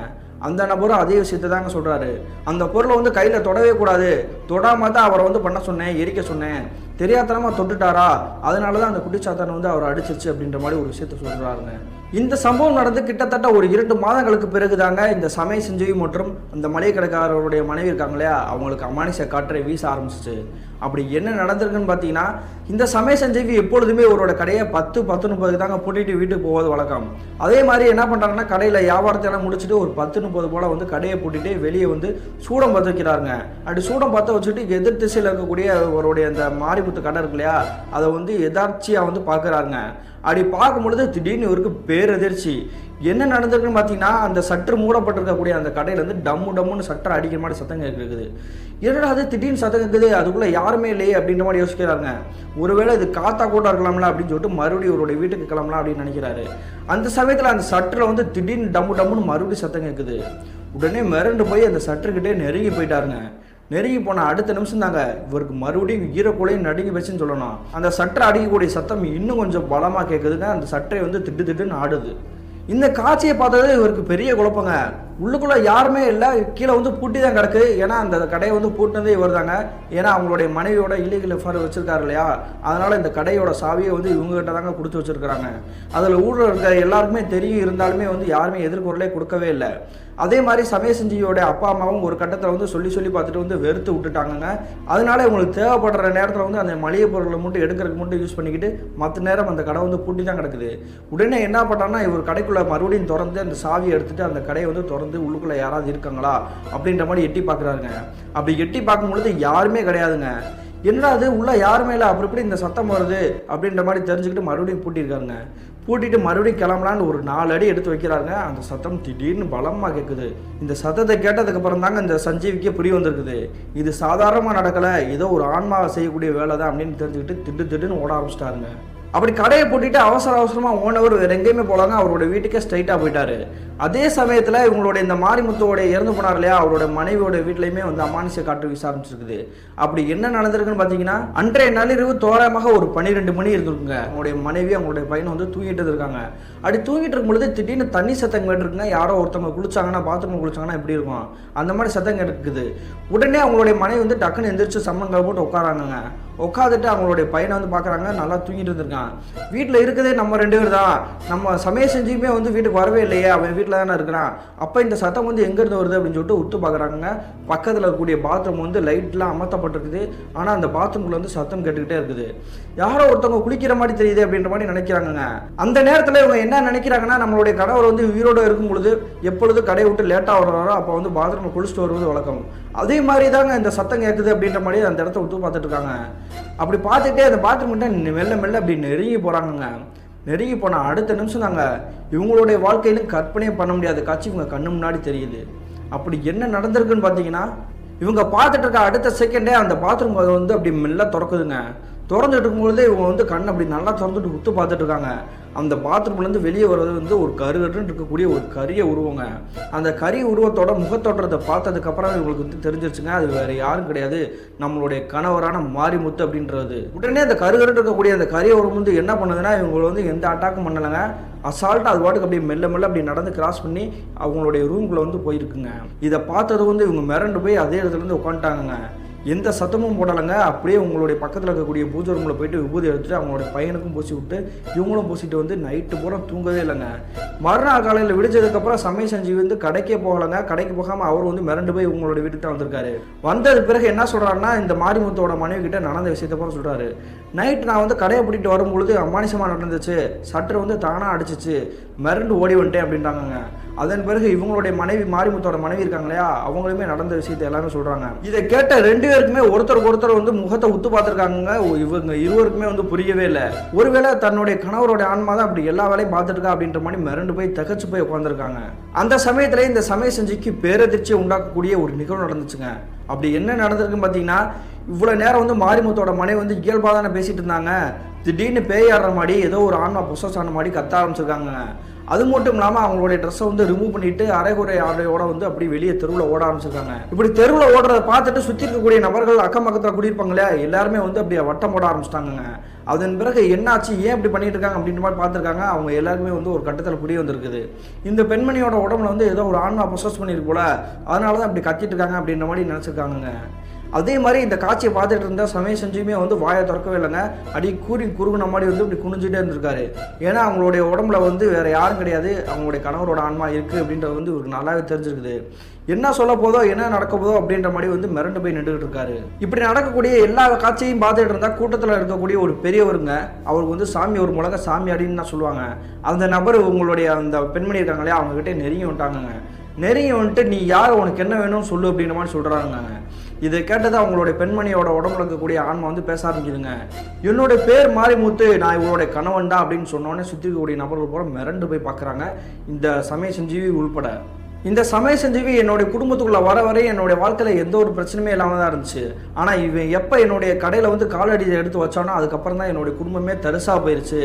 அந்த நபரும் அதே விஷயத்தை தாங்க சொல்கிறாரு அந்த பொருளை வந்து கையில் தொடவே கூடாது. தொடாமல் தான் அவரை வந்து பண்ண சொன்னேன் எரிக்க சொன்னேன். தெரியாதனமாக தொட்டுட்டாரா? அதனால தான் அந்த குட்டிச்சாத்தானை வந்து அவர் அடிச்சிருச்சு அப்படின்ற மாதிரி ஒரு விஷயத்த சொல்கிறாருங்க இந்த சம்பவம் நடந்து கிட்டத்தட்ட ஒரு இரண்டு மாதங்களுக்கு பிறகு தாங்க இந்த சமய செஞ்சவி மற்றும் அந்த மளிகை கடைக்காரருடைய மனைவி இருக்காங்க இல்லையா? அவங்களுக்கு அமானிச காற்றை வீச ஆரம்பிச்சிச்சு. அப்படி என்ன நடந்திருக்குன்னு பார்த்தீங்கன்னா இந்த சமய செஞ்சவி எப்பொழுதுமே அவரோட கடையை பத்து பத்து முப்பதுக்கு தாங்க பூட்டிட்டு வீட்டுக்கு போவது வழக்கம். அதே மாதிரி என்ன பண்ணுறாங்கன்னா கடையில் வியாபாரத்தையெல்லாம் முடிச்சுட்டு ஒரு பத்து முப்பது போல் வந்து கடையை பூட்டிட்டு வெளியே வந்து சூடம் பற்ற வைக்கிறாருங்க. அப்படி சூடம் பற்ற வச்சுட்டு எதிர் திசையில் இருக்கக்கூடிய அவருடைய அந்த மாரிமுத்து கடை இருக்கு இல்லையா? அதை வந்து எதார்ச்சியாக வந்து பார்க்குறாருங்க. அப்படி பார்க்கும் பொழுது திடீர்னு இவருக்கு பேரதிர்ச்சி. என்ன நடந்திருக்குன்னு பார்த்தீங்கன்னா அந்த சற்று மூடப்பட்டிருக்கக்கூடிய அந்த கடையில் வந்து டம்மு டம்முன்னு சட்டை அடிக்கிற மாதிரி சத்தம் கேட்குது. என்னடா அது திடீர்னு சத்தம் கேட்குது அதுக்குள்ளே யாருமே இல்லையே அப்படின்ற மாதிரி யோசிக்கிறாங்க ஒருவேளை இது காத்தா கூட இருக்கலாம்ல அப்படின்னு சொல்லிட்டு மறுபடியும் இவருடைய வீட்டுக்கு கிளம்பலாம் அப்படின்னு நினைக்கிறாரு. அந்த சமயத்தில் அந்த சட்டில் வந்து திடீர்னு டம்மு டம்முன்னு மறுபடியும் சத்தம் கேட்குது. உடனே மிரண்டு போய் அந்த சட்டுக்கிட்டே நெருங்கி போயிட்டாருங்க. நெருங்கி போன அடுத்த நிமிஷம் தாங்க இவருக்கு மறுபடியும் ஈரக்குலையும் நடுங்கி வச்சுன்னு சொல்லணும். அந்த சட்டை அடிக்கக்கூடிய சத்தம் இன்னும் கொஞ்சம் பலமாக கேட்குதுங்க அந்த சட்டை வந்து திட்டு திட்டுன்னு ஆடுது. இந்த காட்சியை பார்த்தது இவருக்கு பெரிய குழப்பங்க. உள்ளுக்குள்ளே யாருமே இல்லை. கீழே வந்து பூட்டி தான் கிடக்கு. ஏன்னா அந்த கடையை வந்து பூட்டினதே இவர் தாங்க ஏன்னா அவங்களுடைய மனைவியோட இல்லீகல் எஃப்ஆர் வச்சுருக்காரு இல்லையா? அதனால் இந்த கடையோட சாவியை வந்து இவங்ககிட்ட தாங்க கொடுத்து வச்சுருக்குறாங்க. அதில் ஊரில் இருக்கிற எல்லாருக்குமே தெரியும். இருந்தாலுமே வந்து யாருமே எதிர்குரலே கொடுக்கவே இல்லை. அதே மாதிரி சமய செஞ்சியோட அப்பா அம்மாவும் ஒரு கட்டத்தில் வந்து சொல்லி சொல்லி பார்த்துட்டு வந்து வெறுத்து விட்டுட்டாங்கங்க. அதனால இவங்களுக்கு தேவைப்படுற நேரத்தில் வந்து அந்த மளிகை பொருளை மட்டும் எடுக்கிறதுக்கு மட்டும் யூஸ் பண்ணிக்கிட்டு மற்ற நேரம் அந்த கடை வந்து பூட்டி தான் கிடக்குது. உடனே என்ன பண்ணாங்கன்னா இவர் கடைக்குள்ளே மறுபடியும் திறந்து அந்த சாவியை எடுத்துட்டு அந்த கடையை வந்து திறந்து உள்ளுக்குள்ளே யாராவது இருக்காங்களா? அப்படின்ற மாதிரி எட்டி பார்க்குறாருங்க. அப்படி எட்டி பார்க்கும்பொழுது யாருமே கிடையாதுங்க. என்னடா அது உள்ள யாருமே இல்லை. அப்படி இப்படி இந்த சத்தம் வருது? அப்படின்ற மாதிரி தெரிஞ்சுக்கிட்டு மறுபடியும் பூட்டியிருக்காருங்க. கூட்டிகிட்டு மறுபடியும் கிளம்பலான்னு ஒரு நாலு அடி எடுத்து வைக்கிறாங்க அந்த சத்தம் திடீர்னு பலமாக கேட்குது இந்த சத்தத்தை கேட்டதுக்கப்புறம் தாங்க இந்த சஞ்சீவிக்கே புரிய வந்திருக்குது. இது சாதாரணமாக நடக்கலை. ஏதோ ஒரு ஆன்மாவை செய்யக்கூடிய வேலை தான் அப்படின்னு தெரிஞ்சுக்கிட்டு திட்டு திட்டுன்னு ஓட ஆரம்பிச்சிட்டாருங்க. அப்படி கடையை பூட்டிட்டு அவசர அவசரமாக ஓனவர் வேறு எங்கேயுமே போலாங்க. அவரோட வீட்டுக்கே ஸ்ட்ரைட்டாக போயிட்டாரு. அதே சமயத்தில் இவங்களோட இந்த மாரிமுத்துவோட இறந்து போனார் இல்லையா? அவரோட மனைவியோட வீட்லையுமே வந்து அமானுஷ காற்று விசாரிச்சிருக்குது அப்படி என்ன நடந்திருக்குன்னு பார்த்தீங்கன்னா அன்றைய நள்ளிரவு தோராயமாக ஒரு பன்னிரெண்டு மணி இருந்திருக்குங்க. அவங்களுடைய மனைவி அவங்களுடைய பையனை வந்து தூங்கிட்டு இருக்காங்க. அப்படி தூங்கிட்டு இருக்கும் பொழுது திடீர்னு தண்ணி சத்தம் கேட்டுருக்குங்க. யாரோ ஒருத்தவங்க குளிச்சாங்கன்னா பாத்ரூம் குளிச்சாங்கன்னா எப்படி இருக்கும்? அந்த மாதிரி சத்தம் கேட்டுருக்குது. உடனே அவங்களுடைய மனைவி வந்து டக்குன்னு எந்திரிச்சு சம்மங்கல் போட்டு உட்காராங்க உட்காந்துட்டு அவங்களுடைய பையனை வந்து பார்க்குறாங்க. நல்லா தூங்கிட்டு இருந்திருக்கான். வீட்டில் இருக்கதே நம்ம ரெண்டு பேர் தான். நம்ம சமய செஞ்சுமே வந்து வீட்டுக்கு வரவே இல்லையே. அவன் வீட்டில் தானே இருக்கிறான். அப்போ இந்த சத்தம் வந்து எங்கேருந்து வருது அப்படின்னு சொல்லிட்டு உத்து பார்க்குறாங்க பக்கத்தில் இருக்கக்கூடிய பாத்ரூம் வந்து லைட்லாம் அமர்த்தப்பட்டிருக்குது. ஆனால் அந்த பாத்ரூம்குள்ளே வந்து சத்தம் கேட்டுக்கிட்டே இருக்குது. யாரோ ஒருத்தவங்க குளிக்கிற மாதிரி தெரியுது அப்படின்ற மாதிரி நினைக்கிறாங்கங்க. அந்த நேரத்தில் இவங்க என்ன நினைக்கிறாங்கன்னா நம்மளுடைய கடவுள் வந்து உயிரோடு இருக்கும் பொழுது எப்பொழுது கடையை விட்டு லேட்டாக வர்றாரோ அப்போ வந்து பாத்ரூமில் குளிச்சுட்டு வருவது வழக்கம். அதே மாதிரி தாங்க இந்த சத்தம் கேட்குது அப்படின்ற மாதிரி அந்த இடத்த விட்டு பார்த்துட்டு இருக்காங்க அப்படி பார்த்துட்டே அந்த பாத்ரூம்கிட்ட மெல்ல மெல்ல அப்படி நெருங்கி போகிறாங்கங்க நெருங்கி போனால் அடுத்த நிமிஷம் தாங்க இவங்களுடைய வாழ்க்கையிலும் கற்பனையே பண்ண முடியாத காட்சி இவங்க கண்ணு முன்னாடி தெரியுது. அப்படி என்ன நடந்திருக்குன்னு பார்த்தீங்கன்னா இவங்க பார்த்துட்டு இருக்க அடுத்த செகண்டே அந்த பாத்ரூம் வந்து அப்படி மெல்ல திறக்குதுங்க. திறந்துட்டு இருக்கும்பொழுதே இவங்க வந்து கண் அப்படி நல்லா திறந்துட்டு உத்து பார்த்துட்டு இருக்காங்க அந்த பாத்ரூம்லேருந்து வெளியே வர்றது வந்து ஒரு கருகட்டுன்னு இருக்கக்கூடிய ஒரு கரிய உருவங்க. அந்த கரிய உருவத்தோட முகத்தோற்றத்தை பார்த்ததுக்கப்புறம் இவங்களுக்கு வந்து தெரிஞ்சிருச்சுங்க அது வேறு யாரும் கிடையாது. நம்மளுடைய கணவரான மாரிமுத்து அப்படின்றது. உடனே அந்த கருகட்டு இருக்கக்கூடிய அந்த கரிய உருவம் வந்து என்ன பண்ணுதுன்னா இவங்களை வந்து எந்த அட்டாக்கும் பண்ணலைங்க. அசால்ட்டாக அது பாட்டுக்கு அப்படியே மெல்ல மெல்ல அப்படி நடந்து கிராஸ் பண்ணி அவங்களுடைய ரூம்குள்ளே வந்து போயிருக்குங்க. இதை பார்த்தது வந்து இவங்க மிரண்டு போய் அதே இடத்துலேருந்து உட்காந்துட்டாங்க உட்காந்துட்டாங்கங்க. எந்த சத்தமும் போடலைங்க. அப்படியே உங்களுடைய பக்கத்தில் இருக்கக்கூடிய பூஜை ரூமில் போயிட்டு விபூதி எடுத்துட்டு அவங்களுடைய பையனுக்கும் பூசி விட்டு இவங்களும் பூசிட்டு வந்து நைட்டு பூரா தூங்கவே இல்லைங்க. மறுநாள் காலையில் விடிச்சதுக்கப்புறம் சமயம் செஞ்சு வந்து கடைக்கே போகலைங்க. கடைக்கு போகாமல் அவர் வந்து மிரண்டு போய் உங்களோட வீட்டுக்கு தான் வந்திருக்காரு. வந்தது பிறகு என்ன சொல்கிறாருன்னா இந்த மாரிமுத்தோட மனைவி கிட்ட நடந்த விஷயத்த போல சொல்கிறாரு நைட் நான் வந்து கடையை பிடிட்டு வரும்பொழுது அமானுஷமாக நடந்துச்சு. சட்டர் வந்து தானாக அடிச்சிச்சு. மிரண்டு ஓடி வந்துட்டேன் அப்படின்றாங்க அதன் பிறகு இவங்களுடைய மனைவி மாரிமுத்தோட மனைவி இருக்காங்க இல்லையா? அவங்களுமே நடந்த விஷயத்தை எல்லாமே சொல்றாங்க. இதை கேட்ட ரெண்டு பேருக்குமே ஒருத்தருக்கு ஒருத்தர் வந்து முகத்தை உத்து பார்த்துருக்காங்க இவங்க இருவருக்குமே வந்து புரியவே இல்லை. ஒருவேளை தன்னுடைய கணவருடைய ஆன்மா தான் அப்படி எல்லா வேலையும் பார்த்துருக்கா அப்படின்ற மாதிரி மிரண்டு போய் தகச்சு போய் உட்காந்துருக்காங்க அந்த சமயத்துல இந்த சமய செஞ்சுக்கு பேரதிர்ச்சியை உண்டாக்கக்கூடிய ஒரு நிகழ்வு நடந்துச்சுங்க. அப்படி என்ன நடந்திருக்குன்னு பார்த்தீங்கன்னா இவ்வளோ நேரம் வந்து மாரிமுத்தோட மனைவி வந்து இயல்பாக தானே பேசிட்டு இருந்தாங்க. திடீர்னு பேய் ஆடுற மாதிரி ஏதோ ஒரு ஆன்மா புசஸ் ஆன மாதிரி கத்த ஆரம்பிச்சிருக்காங்க. அது மட்டும் இல்லாமல் அவங்களுடைய ட்ரெஸ்ஸை வந்து ரிமூவ் பண்ணிட்டு அரைகுறை ஆடையோட வந்து அப்படி வெளியே தெருவில் ஓட ஆரம்பிச்சிருக்காங்க. இப்படி தெருவில் ஓடுறத பார்த்துட்டு சுற்றி இருக்கக்கூடிய நபர்கள் அக்கம் பக்கத்தில் குடியிருப்பாங்களே எல்லாருமே வந்து அப்படியே வட்டம் போட ஆரம்பிச்சிட்டாங்க அதன் பிறகு என்னாச்சு? ஏன் இப்படி பண்ணிட்டு இருக்காங்க அப்படின்ற மாதிரி பார்த்துருக்காங்க. அவங்க எல்லாருமே வந்து ஒரு கட்டத்தில் புரிய வந்திருக்குது. இந்த பெண்மணியோட உடம்புல வந்து ஏதோ ஒரு ஆன்மா ப்ரொசஸ் பண்ணியிருக்கு போல. அதனால தான் அப்படி கத்திட்டு இருக்காங்க அப்படின்ற மாதிரி நினச்சிருக்காங்க அதே மாதிரி இந்த காட்சியை பார்த்துட்டு இருந்த சமய செஞ்சுமே வந்து வாயை திறக்கவே இல்லைங்க. அடி கூறி குறுகுன மாதிரி வந்து இப்படி குனிஞ்சிட்டே இருந்திருக்காரு. ஏன்னா அவங்களுடைய உடம்புல வந்து வேற யாரும் கிடையாது. அவங்களுடைய கணவரோட ஆன்மா இருக்குது அப்படின்றது வந்து இவருக்கு நல்லாவே தெரிஞ்சிருக்குது. என்ன சொல்ல போதோ என்ன நடக்க போதோ அப்படின்ற மாதிரி வந்து மிரண்டு போய் நின்றுட்டு இருக்காரு. இப்படி நடக்கக்கூடிய எல்லா காட்சியையும் பார்த்துட்டு இருந்தா கூட்டத்தில் இருக்கக்கூடிய ஒரு பெரியவருங்க அவருக்கு வந்து சாமி ஒரு முழங்க சாமி அப்படின்னு தான் சொல்லுவாங்க. அந்த நபர் உங்களுடைய அந்த பெண்மணி இருக்காங்களே அவங்க கிட்டே நெருங்கி வந்துட்டாங்க நெருங்கி வந்துட்டு நீ யார்? உனக்கு என்ன வேணும்னு சொல்லு அப்படின்ற மாதிரி சொல்கிறாங்க இதை கேட்டது அவங்களுடைய பெண்மணியோட உடம்புல இருக்கக்கூடிய ஆன்மா வந்து பேச ஆரம்பிக்குதுங்க. என்னோட பேர் மாரிமுத்து நான் இவருடைய கணவன் தான் அப்படின்னு சொன்னோடனே சுற்றி இருக்கக்கூடிய நபர்கள் பூரா மிரண்டு போய் பார்க்குறாங்க இந்த சமய சஞ்சீவி உள்பட. இந்த சமய சஞ்சீவி என்னுடைய குடும்பத்துக்குள்ள வர வரை என்னுடைய வாழ்க்கையில் எந்த ஒரு பிரச்சனையுமே இல்லாமல் தான் இருந்துச்சு. ஆனால் இவன் எப்போ என்னுடைய கடையில் வந்து காலடி எடுத்து வச்சானோ அதுக்கப்புறம் தான் என்னுடைய குடும்பமே தரிசா போயிருச்சு.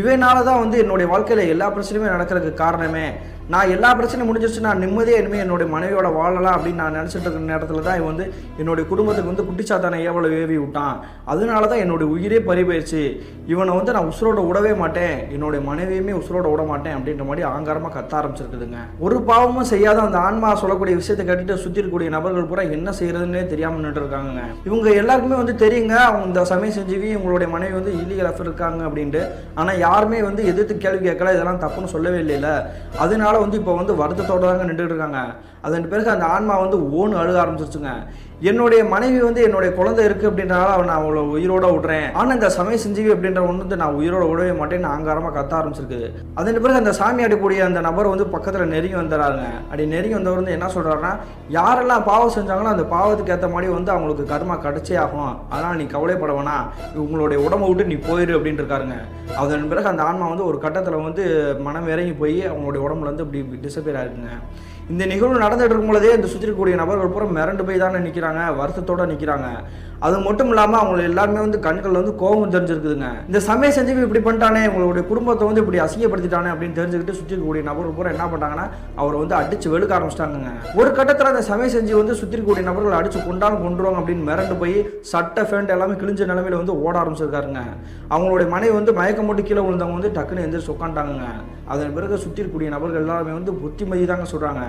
இவனால தான் வந்து என்னுடைய வாழ்க்கையில் எல்லா பிரச்சனையுமே நடக்கிறதுக்கு காரணமே. நான் எல்லா பிரச்சனையும் முடிஞ்சிருச்சு நான் நிம்மதியாக இனிமேல் என்னுடைய மனைவியோட வாழலாம் அப்படின்னு நான் நினச்சிட்டு இருக்கிற நேரத்தில் தான் இவன் வந்து என்னுடைய குடும்பத்துக்கு வந்து குட்டிச்சாத்தானை ஏவலை ஏவி விட்டான். அதனால தான் என்னுடைய உயிரே பறி போயிடுச்சு இவனை வந்து நான் உசுரோட விடவே மாட்டேன். என்னுடைய மனைவியுமே உசுரோட விட மாட்டேன் அப்படின்ற மாதிரி ஆங்காரமாக கத்த ஆரம்பிச்சிருக்குதுங்க. ஒரு பாவமும் செய்யாத அந்த ஆன்மா சொல்லக்கூடிய விஷயத்தை கேட்டுட்டு சுற்றி இருக்கக்கூடிய நபர்கள் பூரா என்ன செய்யறதுன்னே தெரியாமல் நின்று இருக்காங்க இவங்க எல்லாருக்குமே வந்து தெரியுங்க அவங்க இந்த சமயம் செஞ்சுவி உங்களுடைய மனைவி வந்து இல்லீகல் அஃபர் இருக்காங்க அப்படின்ட்டு. ஆனால் யாருமே வந்து எதிர்த்து கேள்வி கேட்கல இதெல்லாம் தப்புன்னு சொல்லவே இல்லைல்ல. அதனால வந்து இப்போ வந்து வருத்தத்தோட தாங்க நின்றுட்டு இருக்காங்க. அதன் பிறகு அந்த ஆன்மா வந்து ஓன்னு அழுக ஆரம்பிச்சிருச்சுங்க. என்னுடைய மனைவி வந்து என்னுடைய குழந்தை இருக்கு அப்படின்றனால அவன் நான் அவளை உயிரோட விட்றேன். ஆனால் இந்த சமய செஞ்சீவி அப்படின்ற ஒன்று வந்து நான் உயிரோட விடவே மாட்டேன்னு ஆங்காரமாக கத்த ஆரம்பிச்சிருக்குது. அதன் பிறகு அந்த சாமி அடிக்கூடிய அந்த நபர் வந்து பக்கத்தில் நெருங்கி வந்துடுறாருங்க அப்படி நெருங்கி வந்தவர் வந்து என்ன சொல்கிறாருன்னா யாரெல்லாம் பாவம் செஞ்சாங்களோ அந்த பாவத்துக்கு ஏற்ற மாதிரி வந்து அவங்களுக்கு கர்மா கிடைச்சே ஆகும் அதனால் நீ கவலைப்பட வேணாம் உங்களுடைய உடம்பை விட்டு நீ போயிரு அப்படின்ட்டு இருக்காருங்க. அதன் பிறகு அந்த ஆன்மா வந்து ஒரு கட்டத்தில் வந்து மனம் இறங்கி போய் அவங்களுடைய உடம்புல வந்து இப்படி டிசப்பியர் ஆயிருக்குங்க இந்த நிகழ்வு நடந்துட்டு இருக்கும் பொழுதே இந்த சுற்றி கூடிய நபர்கள் பூரா மிரண்டு போய் தானே நிற்கிறாங்க வருஷத்தோடு நிற்கிறாங்க அது மட்டும் இல்லாமல் அவங்க எல்லாருமே வந்து கண்களில் வந்து கோபம் தெரிஞ்சிருக்குதுங்க. இந்த சமய செஞ்சு இப்படி பண்ணிட்டானே உங்களுடைய குடும்பத்தை வந்து இப்படி அசிங்கப்படுத்திட்டானே அப்படின்னு தெரிஞ்சுக்கிட்டு சுற்றி இருக்கக்கூடிய நபர்கள் பூரா என்ன பண்ணாங்கன்னா அவரை வந்து அடிச்சு வெளுக்க ஆரம்பிச்சிட்டாங்க ஒரு கட்டத்தில் அந்த சமய செஞ்சு வந்து சுற்றி இருக்கக்கூடிய நபர்கள் அடிச்சு கொண்டாலும் கொண்டுருவாங்க அப்படின்னு மிரண்டு போய் சட்டை ஃபேண்ட் எல்லாமே கிழிஞ்ச நிலமையில வந்து ஓட ஆரம்பிச்சிருக்காருங்க. அவங்களுடைய மனைவி வந்து மயக்கம் போட்டு கீழே விழுந்தவங்க வந்து டக்குன்னு எந்திரிச்சு உட்காந்துட்டாங்க அதன் பிறகு சுற்றி இருக்கக்கூடிய நபர்கள் எல்லாருமே வந்து புத்திமதி தாங்க சொல்கிறாங்க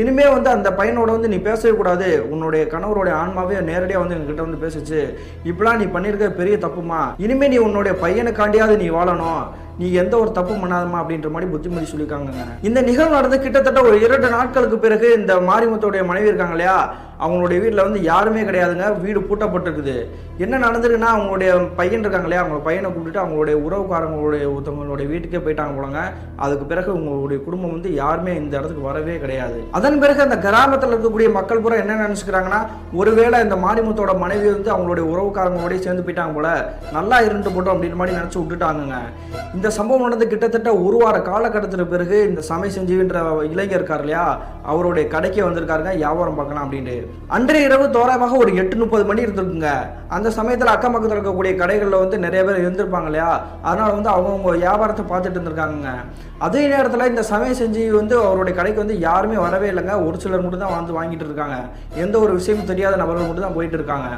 இனிமே வந்து அந்த பையனோட வந்து நீ பேசவே கூடாது. உன்னுடைய கணவருடைய ஆன்மாவே நேரடியாக வந்து எங்ககிட்ட வந்து பேசுச்சு. இப்படிலாம் நீ பண்ணியிருக்க பெரிய தப்புமா? இனிமே நீ உன்னுடைய பையனுக்காண்டியாவது நீ வாழணும். நீ எந்த ஒரு தப்பு பண்ணாதமா அப்படின்ற மாதிரி புத்திமதி சொல்லியிருக்காங்க இந்த நிகழ்வு நடந்து கிட்டத்தட்ட ஒரு இரண்டு நாட்களுக்கு பிறகு இந்த மாரிமுத்தோடைய மனைவி இருக்காங்க இல்லையா? அவங்களுடைய வீட்டில் வந்து யாருமே கிடையாதுங்க. வீடு பூட்டப்பட்டிருக்குது. என்ன நடந்திருக்குன்னா அவங்களுடைய பையன் இருக்காங்க இல்லையா அவங்க பையனை கூப்பிட்டுட்டு அவங்களுடைய உறவுக்காரங்களுடைய ஒருத்தவங்களுடைய வீட்டுக்கே போயிட்டாங்க போலங்க. அதுக்கு பிறகு உங்களுடைய குடும்பம் வந்து யாருமே இந்த இடத்துக்கு வரவே கிடையாது. அதன் பிறகு அந்த கிராமத்தில் இருக்கக்கூடிய மக்கள் பூரா என்ன நினச்சிக்கிறாங்கன்னா ஒருவேளை இந்த மாரிமுத்தோட மனைவி வந்து அவங்களுடைய உறவுக்காரங்களோடய சேர்ந்து போயிட்டாங்க போல நல்லா இருந்துட்டு போட்டோம் அப்படின்னு மாதிரி நினச்சி விட்டுட்டாங்கங்க. இந்த சம்பவம் நடந்து கிட்டத்தட்ட ஒரு வார காலகட்டத்தில் பிறகு இந்த சமய செஞ்சுன்ற இளைஞர் இருக்கார் இல்லையா அவருடைய கடைக்கே வந்திருக்காருங்க. வியாபாரம் பார்க்கலாம் அப்படின்ட்டு. அன்றைய இரவு தோராயமாக ஒரு எட்டு முப்பது மணி இருந்திருக்குங்க. அந்த சமயத்தில் அக்கம் பக்கத்தில் இருக்கக்கூடிய கடைகளில் வந்து நிறைய பேர் இருந்திருப்பாங்க இல்லையா? அதனால் வந்து அவங்கவுங்க வியாபாரத்தை பார்த்துட்டு இருந்திருக்காங்க அதே நேரத்தில் இந்த சமய செஞ்சு வந்து அவருடைய கடைக்கு வந்து யாருமே வரவே இல்லைங்க. ஒரு சிலர் மட்டும் தான் வந்து வாங்கிட்டு இருக்காங்க. எந்த ஒரு விஷயமும் தெரியாத நபர்கள் மட்டும் தான் போயிட்டு இருக்காங்க.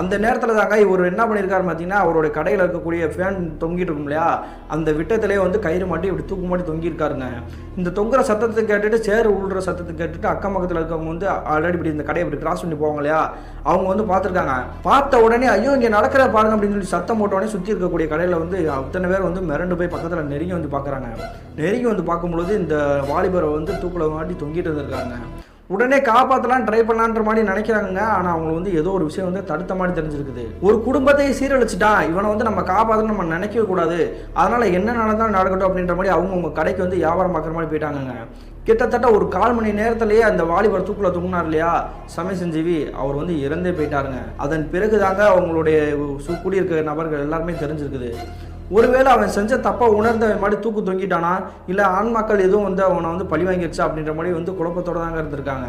அந்த நேரத்தில் தாங்க இவர் என்ன பண்ணியிருக்காரு பார்த்தீங்கன்னா அவருடைய கடையில் இருக்கக்கூடிய ஃபேன் தொங்கிட்டு இருக்கும் இல்லையா? அந்த விட்டத்திலே வந்து கயிறு மாட்டி இப்படி தூக்கு மாட்டி தொங்கியிருக்காருங்க. இந்த தொங்குற சத்தத்தை கேட்டுட்டு சேர் உள்ற சத்தத்தை கேட்டுட்டு அக்கம் பக்கத்தில் இருக்கவங்க வந்து ஆல்ரெடி இப்படி இந்த கடையை இப்படி கிராஸ் பண்ணி போவாங்க இல்லையா? அவங்க வந்து பார்த்துருக்காங்க. பார்த்த உடனே ஐயோ இங்கே நடக்கிற பாருங்க அப்படின்னு சொல்லி சத்தம் போட்ட உடனே சுற்றி இருக்கக்கூடிய கடையில் வந்து அத்தனை பேர் வந்து மிரண்டு போய் பக்கத்தில் நெருங்கி வந்து பார்க்குறாங்க. நெருங்கி வந்து பார்க்கும்பொழுது இந்த வாலிபரை வந்து தூக்கில் மாட்டி தொங்கிட்டு இருந்திருக்காங்க. உடனே காப்பாற்றலாம் ட்ரை பண்ணலான்ற மாதிரி நினைக்கிறாங்க ஆனால் அவங்க வந்து ஏதோ ஒரு விஷயம் வந்து தடுத்த மாதிரி தெரிஞ்சிருக்குது. ஒரு குடும்பத்தையே சீரழிச்சிட்டான் இவனை வந்து நம்ம காப்பாற்றணும் நம்ம நினைக்கவே கூடாது. அதனால என்ன நடந்தாலும் நடக்கட்டும் அப்படின்ற மாதிரி அவங்க கடைக்கு வந்து வியாபாரம் பார்க்குற மாதிரி போயிட்டாங்கங்க. கிட்டத்தட்ட ஒரு கால் மணி நேரத்திலேயே அந்த வாலிபர் தூக்கில் தூங்கினார் இல்லையா? சமய சஞ்சீவி அவர் வந்து இறந்தே போயிட்டாருங்க. அதன் பிறகு தாங்க அவங்களுடைய சு- குடியிருக்க நபர்கள் எல்லாருமே தெரிஞ்சிருக்குது. ஒருவேளை அவன் செஞ்ச தப்பாக உணர்ந்தவன் மாதிரி தூக்கு தொங்கிட்டானா? இல்லை ஆண்மக்கள் எதுவும் வந்து அவனை வந்து பழி வாங்கிடுச்சா அப்படின்ற மாதிரி வந்து குழப்பத்தோட தாங்க இருந்திருக்காங்க.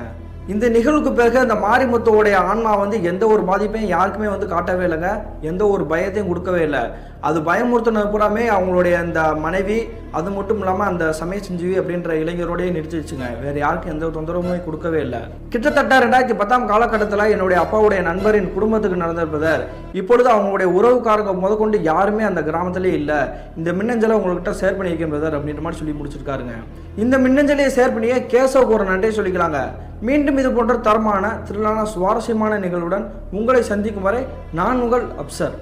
இந்த நிகழ்வுக்கு பிறகு அந்த மாரிமுத்துவோடைய ஆன்மா வந்து எந்த ஒரு பாதிப்பையும் யாருக்குமே வந்து காட்டவே இல்லைங்க. எந்த ஒரு பயத்தையும் கொடுக்கவே இல்லை. அது பயமுறுத்தினது பூராமே அவங்களுடைய அந்த மனைவி அது மட்டும் இல்லாமல் அந்த சமய செஞ்சுவி அப்படின்ற இளைஞரோடய நிறுத்திடுச்சுங்க வேறு யாருக்கும் எந்த தொந்தரவுமே கொடுக்கவே இல்லை. கிட்டத்தட்ட ரெண்டாயிரத்தி பத்தாம் காலகட்டத்தில் என்னுடைய அப்பாவுடைய நண்பரின் குடும்பத்துக்கு பிரதர் இப்பொழுது அவங்களுடைய உறவுக்காரங்க முதற்கொண்டு யாருமே அந்த கிராமத்திலே இல்லை. இந்த மின்னஞ்சலை உங்கள்கிட்ட ஷேர் பண்ணியிருக்கேன் பிரதர் அப்படின்ற மாதிரி சொல்லி முடிச்சிருக்காருங்க. இந்த மின்னஞ்சலையை ஷேர் பண்ணியே கேசவ ஒரு நன்றி சொல்லிக்கலாங்க. மீண்டும் இது போன்ற தரமான திருளான சுவாரஸ்யமான நிகழ்வுடன் உங்களை சந்திக்கும் வரை நான் உங்கள் அப்சர்.